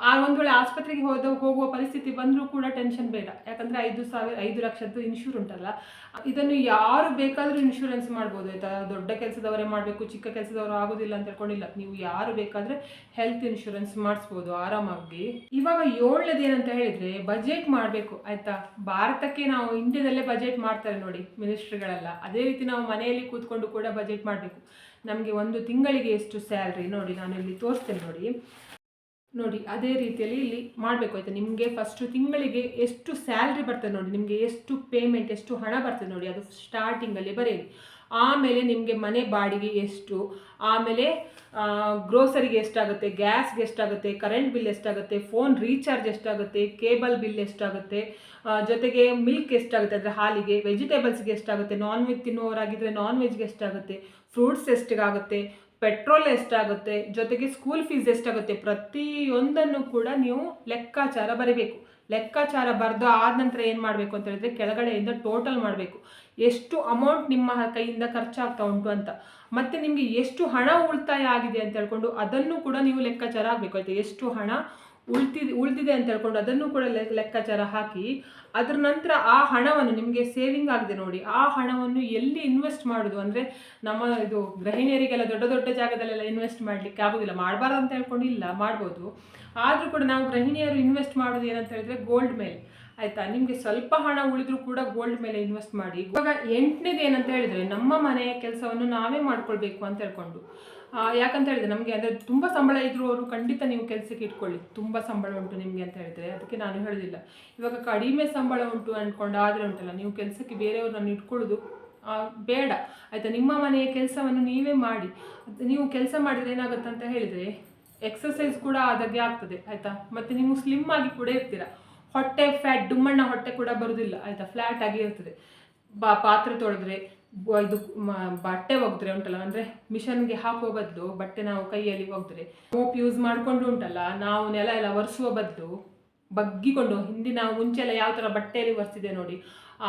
ಆ ಒಂದು ವೇಳೆ ಆಸ್ಪತ್ರೆಗೆ ಹೋದ ಹೋಗುವ ಪರಿಸ್ಥಿತಿ ಬಂದರೂ ಕೂಡ ಟೆನ್ಷನ್ ಬೇಡ. ಯಾಕಂದರೆ ಐದು ಸಾವಿರ, ಐದು ಲಕ್ಷದ್ದು ಇನ್ಶೂರ್ ಉಂಟಲ್ಲ. ಇದನ್ನು ಯಾರು ಬೇಕಾದರೂ ಇನ್ಶೂರೆನ್ಸ್ ಮಾಡ್ಬೋದು, ಆಯಿತಾ? ದೊಡ್ಡ ಕೆಲಸದವರೇ ಮಾಡಬೇಕು, ಚಿಕ್ಕ ಕೆಲಸದವರು ಆಗೋದಿಲ್ಲ ಅಂತ ಹೇಳ್ಕೊಂಡಿಲ್ಲ ನೀವು ಯಾರು ಬೇಕಾದರೆ ಹೆಲ್ತ್ ಇನ್ಶೂರೆನ್ಸ್ ಮಾಡಿಸ್ಬೋದು, ಆರಾಮಾಗಿ. ಇವಾಗ ಏಳನೇದು ಏನಂತ ಹೇಳಿದರೆ ಬಜೆಟ್ ಮಾಡಬೇಕು, ಆಯಿತಾ? ಭಾರತಕ್ಕೆ ನಾವು ಇಂಡಿಯಾದಲ್ಲೇ ಬಜೆಟ್ ಮಾಡ್ತಾರೆ ನೋಡಿ ಮಿನಿಸ್ಟ್ರಿಗಳೆಲ್ಲ ಅದೇ ರೀತಿ ನಾವು ಮನೆಯಲ್ಲಿ ಕೂತ್ಕೊಂಡು ಕೂಡ ಬಜೆಟ್ ಮಾಡಬೇಕು. ನಮಗೆ ಒಂದು ತಿಂಗಳಿಗೆ ಎಷ್ಟು ಸ್ಯಾಲ್ರಿ ನೋಡಿ ನಾನು ಇಲ್ಲಿ ತೋರಿಸ್ತೇನೆ ನೋಡಿ. ನೋಡಿ, ಅದೇ ರೀತಿಯಲ್ಲಿ ಇಲ್ಲಿ ಮಾಡಬೇಕು ಆಯಿತಾ? ನಿಮಗೆ ಫಸ್ಟು ತಿಂಗಳಿಗೆ ಎಷ್ಟು ಸ್ಯಾಲ್ರಿ ಬರ್ತದೆ ನೋಡಿ, ನಿಮಗೆ ಎಷ್ಟು ಪೇಮೆಂಟ್ ಎಷ್ಟು ಹಣ ಬರ್ತದೆ ನೋಡಿ, ಅದು ಸ್ಟಾರ್ಟಿಂಗಲ್ಲಿ ಬರೆಯಿರಿ. ಆಮೇಲೆ ನಿಮಗೆ ಮನೆ ಬಾಡಿಗೆ ಎಷ್ಟು? ಆಮೇಲೆ ಗ್ರೋಸರಿಗೆ ಎಷ್ಟಾಗುತ್ತೆ? ಗ್ಯಾಸ್ಗೆ ಎಷ್ಟಾಗುತ್ತೆ? ಕರೆಂಟ್ ಬಿಲ್ ಎಷ್ಟಾಗುತ್ತೆ? ಫೋನ್ ರೀಚಾರ್ಜ್ ಎಷ್ಟಾಗುತ್ತೆ? ಕೇಬಲ್ ಬಿಲ್ ಎಷ್ಟಾಗುತ್ತೆ? ಜೊತೆಗೆ ಮಿಲ್ಕ್ ಎಷ್ಟಾಗುತ್ತೆ? ಅಂದರೆ ಹಾಲಿಗೆ ವೆಜಿಟೇಬಲ್ಸ್ಗೆ ಎಷ್ಟಾಗುತ್ತೆ? ನಾನ್ ವೆಜ್ ತಿನ್ನುವವರಾಗಿದ್ದರೆ ನಾನ್ ವೆಜ್ಗೆ ಎಷ್ಟಾಗುತ್ತೆ? ಫ್ರೂಟ್ಸ್ ಎಷ್ಟಾಗುತ್ತೆ ಪೆಟ್ರೋಲ್ ಎಷ್ಟಾಗುತ್ತೆ, ಜೊತೆಗೆ ಸ್ಕೂಲ್ ಫೀಸ್ ಎಷ್ಟಾಗುತ್ತೆ, ಪ್ರತಿಯೊಂದನ್ನು ಕೂಡ ನೀವು ಲೆಕ್ಕಾಚಾರ ಬರೀಬೇಕು. ಲೆಕ್ಕಾಚಾರ ಬರೆದು ಆದ ನಂತರ ಏನು ಮಾಡಬೇಕು ಅಂತ ಹೇಳಿದ್ರೆ ಕೆಳಗಡೆಯಿಂದ ಟೋಟಲ್ ಮಾಡಬೇಕು. ಎಷ್ಟು ಅಮೌಂಟ್ ನಿಮ್ಮ ಕೈಯಿಂದ ಖರ್ಚಾಗ್ತಾ ಉಂಟು ಅಂತ. ಮತ್ತು ನಿಮಗೆ ಎಷ್ಟು ಹಣ ಉಳಿತಾಯ ಆಗಿದೆ ಅಂತ ಹೇಳ್ಕೊಂಡು ಅದನ್ನು ಕೂಡ ನೀವು ಲೆಕ್ಕಾಚಾರ ಆಗಬೇಕು, ಆಯಿತು? ಎಷ್ಟು ಹಣ ಉಳ್ತಿದೆ ಉಳಿದಿದೆ ಅಂತ ಹೇಳ್ಕೊಂಡು ಅದನ್ನು ಕೂಡ ಲೆಕ್ಕಾಚಾರ ಹಾಕಿ ಅದ್ರ ನಂತರ ಆ ಹಣವನ್ನು ನಿಮಗೆ ಸೇವಿಂಗ್ ಆಗಿದೆ ನೋಡಿ, ಆ ಹಣವನ್ನು ಎಲ್ಲಿ ಇನ್ವೆಸ್ಟ್ ಮಾಡೋದು ಅಂದರೆ ನಮ್ಮ ಇದು ಗೃಹಿಣಿಯರಿಗೆಲ್ಲ ದೊಡ್ಡ ದೊಡ್ಡ ಜಾಗದಲ್ಲೆಲ್ಲ ಇನ್ವೆಸ್ಟ್ ಮಾಡಲಿಕ್ಕೆ ಆಗೋದಿಲ್ಲ, ಮಾಡಬಾರ್ದು ಅಂತ ಹೇಳ್ಕೊಂಡು ಇಲ್ಲ, ಮಾಡ್ಬೋದು. ಆದರೂ ಕೂಡ ನಾವು ಗೃಹಿಣಿಯರು ಇನ್ವೆಸ್ಟ್ ಮಾಡೋದು ಏನಂತ ಹೇಳಿದ್ರೆ ಗೋಲ್ಡ್ ಮೇಲೆ. ಆಯಿತಾ? ನಿಮಗೆ ಸ್ವಲ್ಪ ಹಣ ಉಳಿದ್ರೂ ಕೂಡ ಗೋಲ್ಡ್ ಮೇಲೆ ಇನ್ವೆಸ್ಟ್ ಮಾಡಿ. ಇವಾಗ ಎಂಟನೇದು ಏನಂತ ಹೇಳಿದರೆ ನಮ್ಮ ಮನೆಯ ಕೆಲಸವನ್ನು ನಾವೇ ಮಾಡ್ಕೊಳ್ಬೇಕು ಅಂತ ಹೇಳ್ಕೊಂಡು. ಯಾಕಂತ ಹೇಳಿದ್ರೆ ನಮಗೆ ಅಂದರೆ ತುಂಬ ಸಂಬಳ ಇದ್ದರೂ ಅವರು ಖಂಡಿತ ನೀವು ಕೆಲಸಕ್ಕೆ ಇಟ್ಕೊಳ್ಳಿ. ತುಂಬ ಸಂಬಳ ಉಂಟು ನಿಮಗೆ ಅಂತ ಹೇಳಿದರೆ. ಅದಕ್ಕೆ ನಾನು ಹೇಳೋದಿಲ್ಲ. ಇವಾಗ ಕಡಿಮೆ ಸಂಬಳ ಉಂಟು ಅಂದ್ಕೊಂಡು ಆದರೆ ಉಂಟಲ್ಲ, ನೀವು ಕೆಲಸಕ್ಕೆ ಬೇರೆಯವ್ರನ್ನ ಇಟ್ಕೊಳ್ಳೋದು ಬೇಡ. ಆಯಿತಾ? ನಿಮ್ಮ ಮನೆಯ ಕೆಲಸವನ್ನು ನೀವೇ ಮಾಡಿ. ನೀವು ಕೆಲಸ ಮಾಡಿದರೆ ಏನಾಗುತ್ತೆ ಅಂತ ಹೇಳಿದರೆ ಎಕ್ಸಸೈಸ್ ಕೂಡ ಆದಾಗೆ ಆಗ್ತದೆ, ಆಯಿತಾ? ಮತ್ತು ನೀವು ಸ್ಲಿಮ್ ಆಗಿ ಕೂಡ ಇರ್ತೀರ. ಹೊಟ್ಟೆ ಫ್ಯಾಟ್ ಡುಮ್ಮಣ್ಣ ಹೊಟ್ಟೆ ಕೂಡ ಬರೋದಿಲ್ಲ, ಆಯಿತಾ? ಫ್ಲ್ಯಾಟ್ ಆಗಿ ಇರ್ತದೆ. ಬಾ, ಪಾತ್ರೆ ತೊಳೆದ್ರೆ ಇದು ಬಟ್ಟೆ ಒಗೆದ್ರೆ ಉಂಟಲ್ಲ, ಅಂದರೆ ಮಿಷನ್ಗೆ ಹಾಕುವ ಬದಲು ಬಟ್ಟೆ ನಾವು ಕೈಯಲ್ಲಿ ಒಗೆದ್ರೆ. ಮೋಪ್ ಯೂಸ್ ಮಾಡಿಕೊಂಡು ಉಂಟಲ್ಲ, ನಾವು ನೆಲ ಎಲ್ಲ ಒರೆಸುವ ಬದಲು ಬಗ್ಗಿಕೊಂಡು, ಹಿಂದಿನ ಮುಂಚೆ ಎಲ್ಲ ಯಾವ ಥರ ಬಟ್ಟೆಯಲ್ಲಿ ಒರೆಸಿದೆ ನೋಡಿ,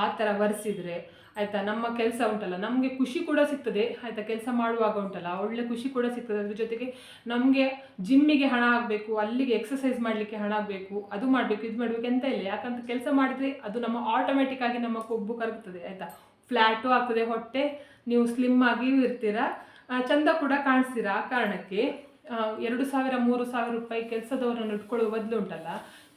ಆ ಥರ ಒರೆಸಿದ್ರೆ ಆಯಿತಾ, ನಮ್ಮ ಕೆಲಸ ಉಂಟಲ್ಲ, ನಮಗೆ ಖುಷಿ ಕೂಡ ಸಿಗ್ತದೆ, ಆಯಿತಾ, ಕೆಲಸ ಮಾಡುವಾಗ ಉಂಟಲ್ಲ, ಒಳ್ಳೆ ಖುಷಿ ಕೂಡ ಸಿಗ್ತದೆ. ಅದ್ರ ಜೊತೆಗೆ ನಮಗೆ ಜಿಮ್ಮಿಗೆ ಹಣ ಆಗಬೇಕು, ಅಲ್ಲಿಗೆ ಎಕ್ಸಸೈಸ್ ಮಾಡಲಿಕ್ಕೆ ಹಣ ಆಗಬೇಕು, ಅದು ಮಾಡಬೇಕು, ಇದು ಮಾಡಬೇಕು ಎಂತ ಇಲ್ಲ, ಯಾಕಂತ ಕೆಲಸ ಮಾಡಿದರೆ ಅದು ನಮ್ಮ ಆಟೋಮೆಟಿಕ್ ಆಗಿ ನಮ್ಮ ಕೊಬ್ಬು ಕರಗ್ತದೆ, ಆಯಿತಾ. ಫ್ಲ್ಯಾಟು ಆಗ್ತದೆ, ಹೊಟ್ಟೆ ನೀವು ಸ್ಲಿಮ್ ಆಗಿಯೂ ಇರ್ತೀರಾ. ಚಂದ ಕೂಡ ಕಾಣಿಸ್ತೀರ ಆ ಕಾರಣಕ್ಕೆ? ಎರಡು ಸಾವಿರ, ಮೂರು ಸಾವಿರ ರೂಪಾಯಿ ಕೆಲಸದವರನ್ನು ಇಟ್ಕೊಳ್ಳುವ ಬದಲು ಉಂಟಲ್ಲ.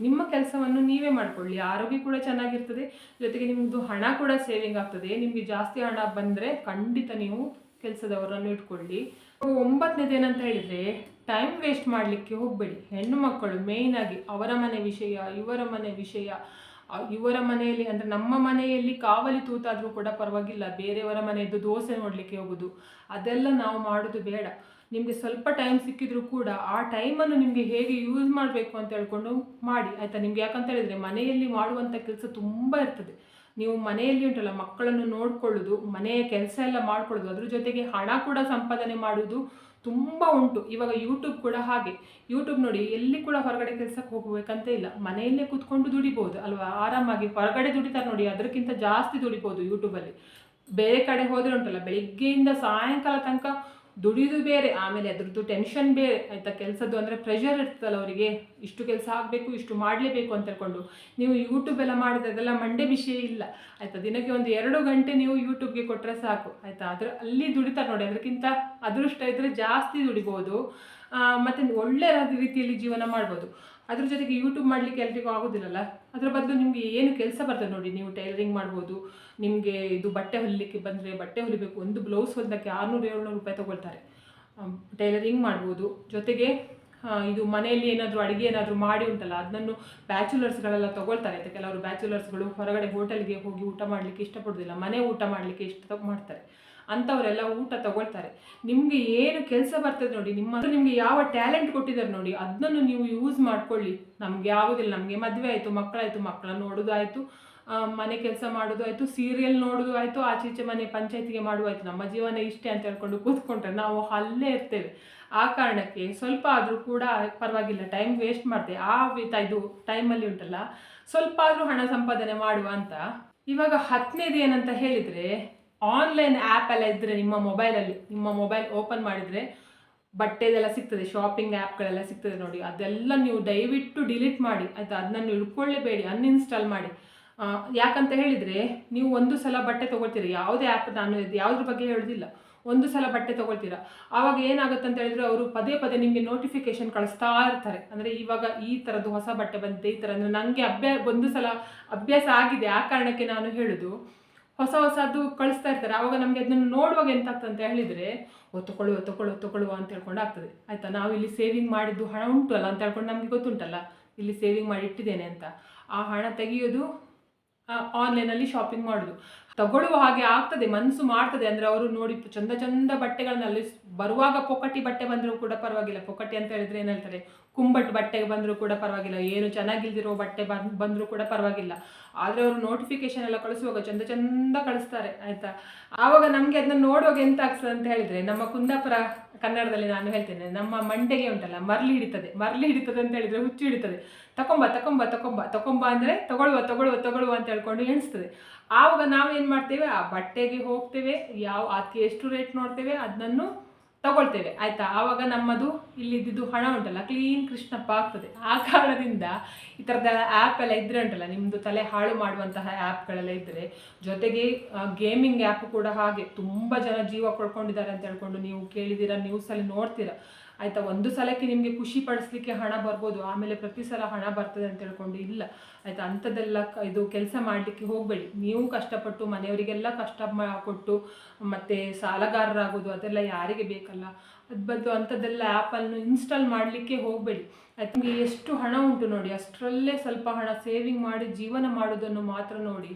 ನಿಮ್ಮ ಕೆಲಸವನ್ನು ನೀವೇ ಮಾಡಿಕೊಳ್ಳಿ. ಆರೋಗ್ಯ ಕೂಡ ಚೆನ್ನಾಗಿರ್ತದೆ. ಜೊತೆಗೆ ನಿಮ್ಮದು ಹಣ ಕೂಡ ಸೇವಿಂಗ್ ಆಗ್ತದೆ. ನಿಮಗೆ ಜಾಸ್ತಿ ಹಣ ಬಂದರೆ ಖಂಡಿತ ನೀವು ಕೆಲಸದವರನ್ನು ಇಟ್ಕೊಳ್ಳಿ. ಒಂಬತ್ತನೇದು ಏನಂತ ಹೇಳಿದರೆ ಟೈಮ್ ವೇಸ್ಟ್ ಮಾಡಲಿಕ್ಕೆ ಹೋಗಬೇಡಿ. ಹೆಣ್ಣು ಮಕ್ಕಳು ಮೇಯ್ನಾಗಿ ಅವರ ಮನೆ ವಿಷಯ, ಇವರ ಮನೆ ವಿಷಯ ಇವರ ಮನೆಯಲ್ಲಿ ಅಂದರೆ ನಮ್ಮ ಮನೆಯಲ್ಲಿ ಕಾವಲಿ ತೂತಾದರೂ ಕೂಡ ಪರವಾಗಿಲ್ಲ, ಬೇರೆಯವರ ಮನೆಯದ್ದು ದೋಸೆ ನೋಡಲಿಕ್ಕೆ ಹೋಗೋದು. ಅದೆಲ್ಲ ನಾವು ಮಾಡೋದು ಬೇಡ. ನಿಮಗೆ ಸ್ವಲ್ಪ ಟೈಮ್ ಸಿಕ್ಕಿದ್ರು ಕೂಡ ಆ ಟೈಮನ್ನು ನಿಮಗೆ ಹೇಗೆ ಯೂಸ್ ಮಾಡಬೇಕು ಅಂತ ಹೇಳ್ಕೊಂಡು ಮಾಡಿ. ಆಯಿತಾ? ನಿಮ್ಗೆ ಯಾಕಂತ ಹೇಳಿದರೆ ಮನೆಯಲ್ಲಿ ಮಾಡುವಂಥ ಕೆಲಸ ತುಂಬ ಇರ್ತದೆ. ನೀವು ಮನೆಯಲ್ಲಿ ಉಂಟಲ್ಲ, ಮಕ್ಕಳನ್ನು ನೋಡ್ಕೊಳ್ಳೋದು, ಮನೆಯ ಕೆಲಸ ಎಲ್ಲ ಮಾಡ್ಕೊಳ್ಳೋದು, ಅದ್ರ ಜೊತೆಗೆ ಹಣ ಕೂಡ ಸಂಪಾದನೆ ಮಾಡುವುದು ತುಂಬ ಉಂಟು. ಇವಾಗ ಯೂಟ್ಯೂಬ್ ಕೂಡ ಹಾಗೆ. ಯೂಟ್ಯೂಬ್ ನೋಡಿ, ಎಲ್ಲಿ ಕೂಡ ಹೊರಗಡೆ ಕೆಲಸಕ್ಕೆ ಹೋಗಬೇಕಂತ ಇಲ್ಲ. ಮನೆಯಲ್ಲೇ ಕೂತ್ಕೊಂಡು ದುಡಿಬೋದು ಅಲ್ವಾ? ಆರಾಮಾಗಿ ಹೊರಗಡೆ ದುಡಿತಾರೆ ನೋಡಿ, ಅದಕ್ಕಿಂತ ಜಾಸ್ತಿ ದುಡಿಬೋದು ಯೂಟ್ಯೂಬಲ್ಲಿ ಬೇರೆ ಕಡೆ ಹೋದರೆ ಉಂಟಲ್ಲ, ಬೆಳಿಗ್ಗೆಯಿಂದ ಸಾಯಂಕಾಲ ತನಕ ದುಡಿಯೋದು ಬೇರೆ, ಆಮೇಲೆ ಅದ್ರದ್ದು ಟೆನ್ಷನ್ ಬೇರೆ ಆಯಿತಾ, ಕೆಲಸದ್ದು ಅಂದರೆ ಪ್ರೆಷರ್ ಇರ್ತದಲ್ಲ ಅವರಿಗೆ. ಇಷ್ಟು ಕೆಲಸ ಆಗಬೇಕು, ಇಷ್ಟು ಮಾಡಲೇಬೇಕು ಅಂತ ಹೇಳ್ಕೊಂಡು. ನೀವು ಯೂಟ್ಯೂಬ್ ಎಲ್ಲ ಮಾಡಿದ್ರೆ ಅದೆಲ್ಲ ಮಂಡೆ ವಿಷಯ ಇಲ್ಲ. ಆಯಿತಾ, ದಿನಕ್ಕೆ ಒಂದು ಎರಡು ಗಂಟೆ ನೀವು ಯೂಟ್ಯೂಬ್ಗೆ ಕೊಟ್ಟರೆ ಸಾಕು. ಆಯಿತಾ ಅದ್ರ ಅಲ್ಲಿ ದುಡಿತಾರೆ ನೋಡಿ ಅದಕ್ಕಿಂತ ಅದೃಷ್ಟ ಇದ್ದರೆ ಜಾಸ್ತಿ ದುಡಿಬೋದು. ಮತ್ತು ಒಳ್ಳೆಯ ಒಳ್ಳೆ ರೀತಿಯಲ್ಲಿ ಜೀವನ ಮಾಡ್ಬೋದು. ಅದ್ರ ಜೊತೆಗೆ ಯೂಟ್ಯೂಬ್ ಮಾಡಲಿಕ್ಕೆ ಎಲ್ರಿಗೂ ಆಗೋದಿಲ್ಲಲ್ಲ? ಅದ್ರ ಬದಲು ನಿಮಗೆ ಏನು ಕೆಲಸ ಬರ್ತದೆ ನೋಡಿ, ನೀವು ಟೈಲರಿಂಗ್ ಮಾಡ್ಬೋದು, ನಿಮಗೆ ಇದು ಬಟ್ಟೆ ಹೊಲಿಲಿಕ್ಕೆ ಬಂದರೆ ಬಟ್ಟೆ ಹೊಲಿಬೇಕು, ಒಂದು ಬ್ಲೌಸ್ ಹೊಲಿದಕ್ಕೆ ಆರುನೂರು ಏಳ್ನೂರು ರೂಪಾಯಿ ತೊಗೊಳ್ತಾರೆ. ಟೈಲರಿಂಗ್ ಮಾಡ್ಬೋದು. ಜೊತೆಗೆ ಇದು ಮನೆಯಲ್ಲಿ ಏನಾದರೂ ಅಡುಗೆ ಏನಾದರೂ ಮಾಡಿ ಉಂಟಲ್ಲ, ಅದನ್ನು ಬ್ಯಾಚುಲರ್ಸ್ಗಳೆಲ್ಲ ತೊಗೊಳ್ತಾರೆ. ಅಂತ ಕೆಲವರು ಬ್ಯಾಚುಲರ್ಸ್ಗಳು ಹೊರಗಡೆ ಹೋಟೆಲ್ಗೆ ಹೋಗಿ ಊಟ ಮಾಡಲಿಕ್ಕೆ ಇಷ್ಟಪಡೋದಿಲ್ಲ, ಮನೆ ಊಟ ಮಾಡಲಿಕ್ಕೆ ಇಷ್ಟ ಮಾಡ್ತಾರೆ. ಅಂಥವರೆಲ್ಲ ಊಟ ತಗೊಳ್ತಾರೆ. ನಿಮಗೆ ಏನು ಕೆಲಸ ಬರ್ತದೆ ನೋಡಿ, ನಿಮ್ಮ ನಿಮಗೆ ಯಾವ ಟ್ಯಾಲೆಂಟ್ ಕೊಟ್ಟಿದ್ದಾರೆ ನೋಡಿ, ಅದನ್ನು ನೀವು ಯೂಸ್ ಮಾಡ್ಕೊಳ್ಳಿ. ನಮಗೆ ಆಗೋದಿಲ್ಲ, ನಮಗೆ ಮದುವೆ ಆಯಿತು, ಮಕ್ಕಳಾಯಿತು, ಮಕ್ಕಳನ್ನು ನೋಡೋದಾಯಿತು. ಮನೆ ಕೆಲಸ ಮಾಡೋದು ಆಯಿತು ಸೀರಿಯಲ್ ನೋಡೋದು ಆಯಿತು ಆಚೆ ಈಚೆ ಮನೆ ಪಂಚಾಯತಿಗೆ ಮಾಡುವಾಯ್ತು ನಮ್ಮ ಜೀವನ ಇಷ್ಟೇ ಅಂತ ಹೇಳ್ಕೊಂಡು ಕೂತ್ಕೊಂಡ್ರೆ ನಾವು ಅಲ್ಲೇ ಇರ್ತೇವೆ. ಆ ಕಾರಣಕ್ಕೆ ಸ್ವಲ್ಪ ಆದರೂ ಕೂಡ ಪರವಾಗಿಲ್ಲ ಟೈಮ್ ವೇಸ್ಟ್ ಮಾಡ್ತೆ ಆ ಇದು ಟೈಮಲ್ಲಿ ಉಂಟಲ್ಲ, ಸ್ವಲ್ಪ ಆದರೂ ಹಣ ಸಂಪಾದನೆ ಮಾಡುವ ಅಂತ. ಇವಾಗ ಹತ್ತನೇದು ಏನಂತ ಹೇಳಿದರೆ ಆನ್ಲೈನ್ ಆ್ಯಪ್ ಎಲ್ಲ ಇದ್ದರೆ ನಿಮ್ಮ ಮೊಬೈಲಲ್ಲಿ ನಿಮ್ಮ ಮೊಬೈಲ್ ಓಪನ್ ಮಾಡಿದರೆ ಬಟ್ಟೆದೆಲ್ಲ ಸಿಗ್ತದೆ ಶಾಪಿಂಗ್ ಆ್ಯಪ್ಗಳೆಲ್ಲ ಸಿಗ್ತದೆ ನೋಡಿ. ಅದೆಲ್ಲ ನೀವು ದಯವಿಟ್ಟು ಡಿಲೀಟ್ ಮಾಡಿ. ಆಯಿತಾ? ಅದನ್ನ ಇಟ್ಕೊಳ್ಳೇಬೇಡಿ ಅನ್ಇನ್ಸ್ಟಾಲ್ ಮಾಡಿ. ಯಾಕಂತ ಹೇಳಿದರೆ ನೀವು ಒಂದು ಸಲ ಬಟ್ಟೆ ತೊಗೊಳ್ತೀರಿ? ಯಾವುದೇ ಆ್ಯಪ್ ನಾನು ಯಾವುದ್ರ ಬಗ್ಗೆ ಹೇಳೋದಿಲ್ಲ. ಒಂದು ಸಲ ಬಟ್ಟೆ ತೊಗೊಳ್ತೀರಾ? ಆವಾಗ ಏನಾಗುತ್ತೆ ಅಂತ ಹೇಳಿದ್ರೆ ಅವರು ಪದೇ ಪದೇ ನಿಮಗೆ ನೋಟಿಫಿಕೇಶನ್ ಕಳಿಸ್ತಾ ಇರ್ತಾರೆ. ಅಂದರೆ ಇವಾಗ ಈ ಥರದ್ದು ಹೊಸ ಬಟ್ಟೆ ಬಂದಿದೆ, ಈ ಥರ ಅಂದರೆ ನನಗೆ ಅಭ್ಯಾಸ ಒಂದು ಸಲ ಅಭ್ಯಾಸ ಆಗಿದೆ. ಆ ಕಾರಣಕ್ಕೆ ನಾನು ಹೇಳೋದು, ಹೊಸ ಹೊಸದು ಕಳಿಸ್ತಾ ಇರ್ತಾರೆ. ಆವಾಗ ನಮಗೆ ಅದನ್ನು ನೋಡುವಾಗ ಎಂತ ಆಗ್ತದೆ ಅಂತ ಹೇಳಿದರೆ ಒತ್ತುಕೊಳ್ಳುವ ತೊಗೊಳ್ಳುವ, ತಗೊಳ್ಳುವ ಅಂತ ಹೇಳ್ಕೊಂಡು ಆಗ್ತದೆ. ಆಯಿತಾ? ನಾವು ಇಲ್ಲಿ ಸೇವಿಂಗ್ ಮಾಡಿದ್ದು ಹಣ ಉಂಟು ಅಲ್ಲ ಅಂತ ಹೇಳ್ಕೊಂಡು ನಮಗೆ ಗೊತ್ತುಂಟಲ್ಲ. ಇಲ್ಲಿ ಸೇವಿಂಗ್ ಮಾಡಿ ಇಟ್ಟಿದ್ದೇನೆ ಅಂತ. ಆ ಹಣ ತೆಗೆಯೋದು ಆನ್ಲೈನಲ್ಲಿ ಶಾಪಿಂಗ್ ಮಾಡೋದು. ತಗೊಳ್ಳುವ ಹಾಗೆ ಆಗ್ತದೆ ಮನಸ್ಸು ಮಾಡ್ತದೆ. ಅಂದರೆ ಅವರು ನೋಡಿ ಚಂದ ಚಂದ ಬಟ್ಟೆಗಳನ್ನ ಅಲ್ಲಿ ಬರುವಾಗ ಪೊಕಟಿ ಬಟ್ಟೆ ಬಂದರೂ ಕೂಡ ಪರವಾಗಿಲ್ಲ. ಪೊಕಟಿ ಅಂತ ಹೇಳಿದ್ರೆ ಏನು ಹೇಳ್ತಾರೆ? ಕುಂಬಟ್ ಬಟ್ಟೆಗೆ ಬಂದರೂ ಕೂಡ ಪರವಾಗಿಲ್ಲ. ಏನು ಚೆನ್ನಾಗಿಲ್ದಿರೋ ಬಟ್ಟೆ ಬಂದ್, ಬಂದರೂ ಕೂಡ ಪರವಾಗಿಲ್ಲ. ಆದರೆ ಅವರು ನೋಟಿಫಿಕೇಶನ್ ಎಲ್ಲ ಕಳಿಸುವಾಗ ಚಂದ ಚಂದ ಕಳಿಸ್ತಾರೆ, ಆಯಿತಾ? ಆವಾಗ ನಮಗೆ ಅದನ್ನ ನೋಡುವಾಗ ಎಂತ ಆಗ್ತದೆ ಅಂತ ಹೇಳಿದರೆ, ನಮ್ಮ ಕುಂದಾಪುರ ಕನ್ನಡದಲ್ಲಿ ನಾನು ಹೇಳ್ತೇನೆ, ನಮ್ಮ ಮಂಡೆಗೆ ಉಂಟಲ್ಲ ಮರಳಿ ಹಿಡಿತದೆ ಮರಳಿ ಹಿಡಿತದೆ ಅಂತ ಹೇಳಿದರೆ ಹುಚ್ಚು ಹಿಡಿತದೆ. ತಕೊಂಬ ತಕೊಂಬ ತಕೊಂಬ ತಕೊಂಬ ಅಂದರೆ ತಗೊಳ್ಳುವ ತಗೊಳ್ಳುವ ತಗೊಳ್ಳುವ ಅಂತ ಹೇಳ್ಕೊಂಡು ಎಣಿಸ್ತದೆ. ಆವಾಗ ನಾವೇನು ಮಾಡ್ತೇವೆ? ಆ ಬಟ್ಟೆಗೆ ಹೋಗ್ತೇವೆ, ಯಾವ, ಅದಕ್ಕೆ ಎಷ್ಟು ರೇಟ್ ನೋಡ್ತೇವೆ? ಅದನ್ನು ತಗೊಳ್ತೇವೆ, ಆಯಿತಾ? ಆವಾಗ ನಮ್ಮದು ಇಲ್ಲಿದ್ದು ಹಣ ಉಂಟಲ್ಲ ಕ್ಲೀನ್ ಕೃಷ್ಣಪ್ಪ ಆಗ್ತದೆ. ಆ ಕಾರಣದಿಂದ ಈ ಥರದ ಆ್ಯಪ್ ಎಲ್ಲ ಇದ್ರೆ ಉಂಟಲ್ಲ ನಿಮ್ಮದು ತಲೆ ಹಾಳು ಮಾಡುವಂತಹ ಆ್ಯಪ್ಗಳೆಲ್ಲ ಇದ್ದರೆ ಜೊತೆಗೆ ಗೇಮಿಂಗ್ ಆ್ಯಪ್ ಕೂಡ ಹಾಗೆ. ತುಂಬ ಜನ ಜೀವ ಕೊಡ್ಕೊಂಡಿದ್ದಾರೆ ಅಂತ ಹೇಳ್ಕೊಂಡು ನೀವು ಕೇಳಿದ್ದೀರಾ ನ್ಯೂಸಲ್ಲಿ ನೋಡ್ತೀರಾ. ಆಯಿತಾ, ಒಂದು ಸಲಕ್ಕೆ ನಿಮಗೆ ಖುಷಿ ಪಡಿಸ್ಲಿಕ್ಕೆ ಹಣ ಬರ್ಬೋದು, ಆಮೇಲೆ ಪ್ರತಿ ಸಲ ಹಣ ಬರ್ತದೆ ಅಂತ ಹೇಳ್ಕೊಂಡು ಇಲ್ಲ. ಆಯಿತಾ, ಅಂಥದ್ದೆಲ್ಲ ಇದು ಕೆಲಸ ಮಾಡಲಿಕ್ಕೆ ಹೋಗಬೇಡಿ. ನೀವು ಕಷ್ಟಪಟ್ಟು ಮನೆಯವರಿಗೆಲ್ಲ ಕಷ್ಟ ಕೊಟ್ಟು, ಮತ್ತು ಸಾಲಗಾರರಾಗೋದು ಅದೆಲ್ಲ ಯಾರಿಗೆ ಬೇಕಲ್ಲ. ಅದು ಬದಲು ಅಂಥದ್ದೆಲ್ಲ ಆ್ಯಪನ್ನು ಇನ್ಸ್ಟಾಲ್ ಮಾಡಲಿಕ್ಕೆ ಹೋಗಬೇಡಿ. ಆಯ್ತು, ನಿಮಗೆ ಎಷ್ಟು ಹಣ ಉಂಟು ನೋಡಿ, ಅಷ್ಟರಲ್ಲೇ ಸ್ವಲ್ಪ ಹಣ ಸೇವಿಂಗ್ ಮಾಡಿ, ಜೀವನ ಮಾಡೋದನ್ನು ಮಾತ್ರ ನೋಡಿ.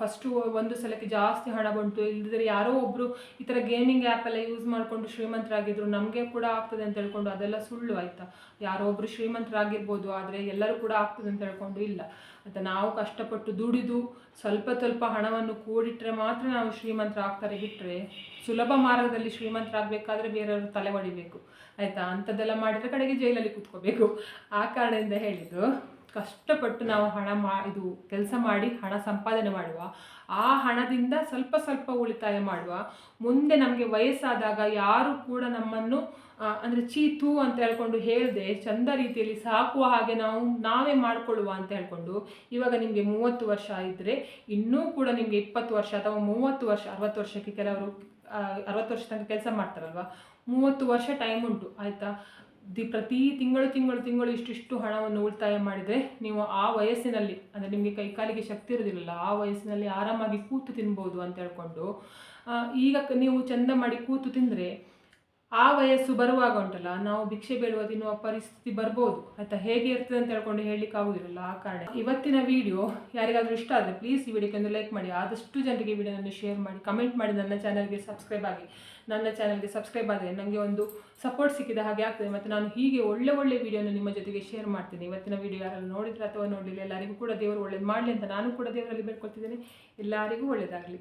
ಫಸ್ಟು ಒಂದು ಸಲಕ್ಕೆ ಜಾಸ್ತಿ ಹಣ ಬಂತು. ಇಲ್ಲದಿದ್ದರೆ ಯಾರೋ ಒಬ್ಬರು ಈ ಥರ ಗೇಮಿಂಗ್ ಆ್ಯಪೆಲ್ಲ ಯೂಸ್ ಮಾಡಿಕೊಂಡು ಶ್ರೀಮಂತರಾಗಿದ್ದರು ನಮಗೆ ಕೂಡ ಆಗ್ತದೆ ಅಂತ ಹೇಳ್ಕೊಂಡು ಅದೆಲ್ಲ ಸುಳ್ಳು ಆಯಿತಾ? ಯಾರೋ ಒಬ್ಬರು ಶ್ರೀಮಂತರಾಗಿರ್ಬೋದು, ಆದರೆ ಎಲ್ಲರೂ ಕೂಡ ಆಗ್ತದೆ ಅಂತ ಹೇಳ್ಕೊಂಡು ಇಲ್ಲ. ಆಯಿತಾ ನಾವು ಕಷ್ಟಪಟ್ಟು ದುಡಿದು ಸ್ವಲ್ಪ ಸ್ವಲ್ಪ ಹಣವನ್ನು ಕೂಡಿಟ್ಟರೆ ಮಾತ್ರ ನಾವು ಶ್ರೀಮಂತರಾಗ್ತಾರೆ. ಬಿಟ್ಟರೆ ಸುಲಭ ಮಾರ್ಗದಲ್ಲಿ ಶ್ರೀಮಂತರಾಗಬೇಕಾದ್ರೆ ಬೇರೆಯವರು ತಲೆ ಒಡಿಬೇಕು. ಆಯಿತಾ? ಅಂಥದ್ದೆಲ್ಲ ಮಾಡಿದರೆ ಕಡೆಗೆ ಜೈಲಲ್ಲಿ ಕೂತ್ಕೋಬೇಕು. ಆ ಕಾರಣದಿಂದ ಹೇಳಿದ್ದು. ಕಷ್ಟಪಟ್ಟು ನಾವು ಹಣ ಮಾ, ಇದು ಕೆಲಸ ಮಾಡಿ ಹಣ ಸಂಪಾದನೆ ಮಾಡುವ, ಆ ಹಣದಿಂದ ಸ್ವಲ್ಪ ಸ್ವಲ್ಪ ಉಳಿತಾಯ ಮಾಡುವ, ಮುಂದೆ ನಮಗೆ ವಯಸ್ಸಾದಾಗ ಯಾರು ಕೂಡ ನಮ್ಮನ್ನು ಅಂದರೆ ಚೀತು ಅಂತ ಹೇಳ್ಕೊಂಡು ಹೇಳಿದೆ, ಚಂದ ರೀತಿಯಲ್ಲಿ ಸಾಕುವ ಹಾಗೆ ನಾವು, ನಾವೇ ಮಾಡಿಕೊಳ್ಳುವ ಅಂತ ಹೇಳ್ಕೊಂಡು, ಇವಾಗ ನಿಮಗೆ ಮೂವತ್ತು ವರ್ಷ ಇದ್ದರೆ ಇನ್ನೂ ಕೂಡ ನಿಮಗೆ ಇಪ್ಪತ್ತು ವರ್ಷ ಅಥವಾ ಮೂವತ್ತು ವರ್ಷ, ಅರವತ್ತು ವರ್ಷಕ್ಕೆ ಕೆಲವರು ಅರವತ್ತು ವರ್ಷ ತನಕ ಕೆಲಸ ಮಾಡ್ತಾರಲ್ವ? ಮೂವತ್ತು ವರ್ಷ ಟೈಮ್ ಉಂಟು, ಆಯಿತಾ? ದಿ ಪ್ರತಿ ತಿಂಗಳು ತಿಂಗಳು ತಿಂಗಳು ಇಷ್ಟಿಷ್ಟು ಹಣವನ್ನು ಉಳಿತಾಯ ಮಾಡಿದರೆ ನೀವು ಆ ವಯಸ್ಸಿನಲ್ಲಿ, ಅಂದರೆ ನಿಮಗೆ ಕೈಕಾಲಿಗೆ ಶಕ್ತಿ ಇರೋದಿಲ್ಲಲ್ಲ, ಆ ವಯಸ್ಸಿನಲ್ಲಿ ಆರಾಮಾಗಿ ಕೂತು ತಿನ್ಬೋದು ಅಂತ ಹೇಳ್ಕೊಂಡು ಈಗ ನೀವು ಚಂದ ಮಾಡಿ ಕೂತು ತಿಂದರೆ ಆ ವಯಸ್ಸು ಬರುವಾಗ ಉಂಟಲ್ಲ, ನಾವು ಭಿಕ್ಷೆ ಬೇಡುವ ತಿನ್ನುವ ಪರಿಸ್ಥಿತಿ ಬರ್ಬೋದು. ಆಯ್ತಾ, ಹೇಗೆ ಇರ್ತದೆ ಅಂತ ಹೇಳ್ಕೊಂಡು ಹೇಳಲಿಕ್ಕೆ ಆಗೋದಿರಲ್ಲ ಆ ಕಾರಣ. ಇವತ್ತಿನ ವಿಡಿಯೋ ಯಾರಿಗಾದರೂ ಇಷ್ಟ ಆದರೆ ಪ್ಲೀಸ್ ಈ ವಿಡಿಯೋಕ್ಕೆ ಒಂದು ಲೈಕ್ ಮಾಡಿ, ಆದಷ್ಟು ಜನರಿಗೆ ವಿಡಿಯೋನನ್ನು ಶೇರ್ ಮಾಡಿ ಕಮೆಂಟ್ ಮಾಡಿ, ನನ್ನ ಚಾನಲ್ಗೆ ಸಬ್ಸ್ಕ್ರೈಬ್ ಆಗಿ. ನನ್ನ ಚಾನಲ್ಗೆ ಸಬ್ಸ್ಕ್ರೈಬ್ ಆದರೆ ನನಗೆ ಒಂದು ಸಪೋರ್ಟ್ ಸಿಕ್ಕಿದ ಹಾಗೆ ಆಗ್ತದೆ. ಮತ್ತು ನಾನು ಹೀಗೆ ಒಳ್ಳೆ ಒಳ್ಳೆ ವೀಡಿಯೋನ ನಿಮ್ಮ ಜೊತೆಗೆ ಶೇರ್ ಮಾಡ್ತೀನಿ ಇವತ್ತಿನ ವಿಡಿಯೋ ಯಾರು ನೋಡಿದ್ರೆ ಅಥವಾ ನೋಡಲಿಲ್ಲ, ಎಲ್ಲರಿಗೂ ಕೂಡ ದೇವರು ಒಳ್ಳೇದು ಮಾಡಲಿ ಅಂತ ನಾನು ಕೂಡ ದೇವರಲ್ಲಿ ಬೇಡ್ಕೊಳ್ತಿದ್ದೇನೆ. ಎಲ್ಲರಿಗೂ ಒಳ್ಳೆಯದಾಗಲಿ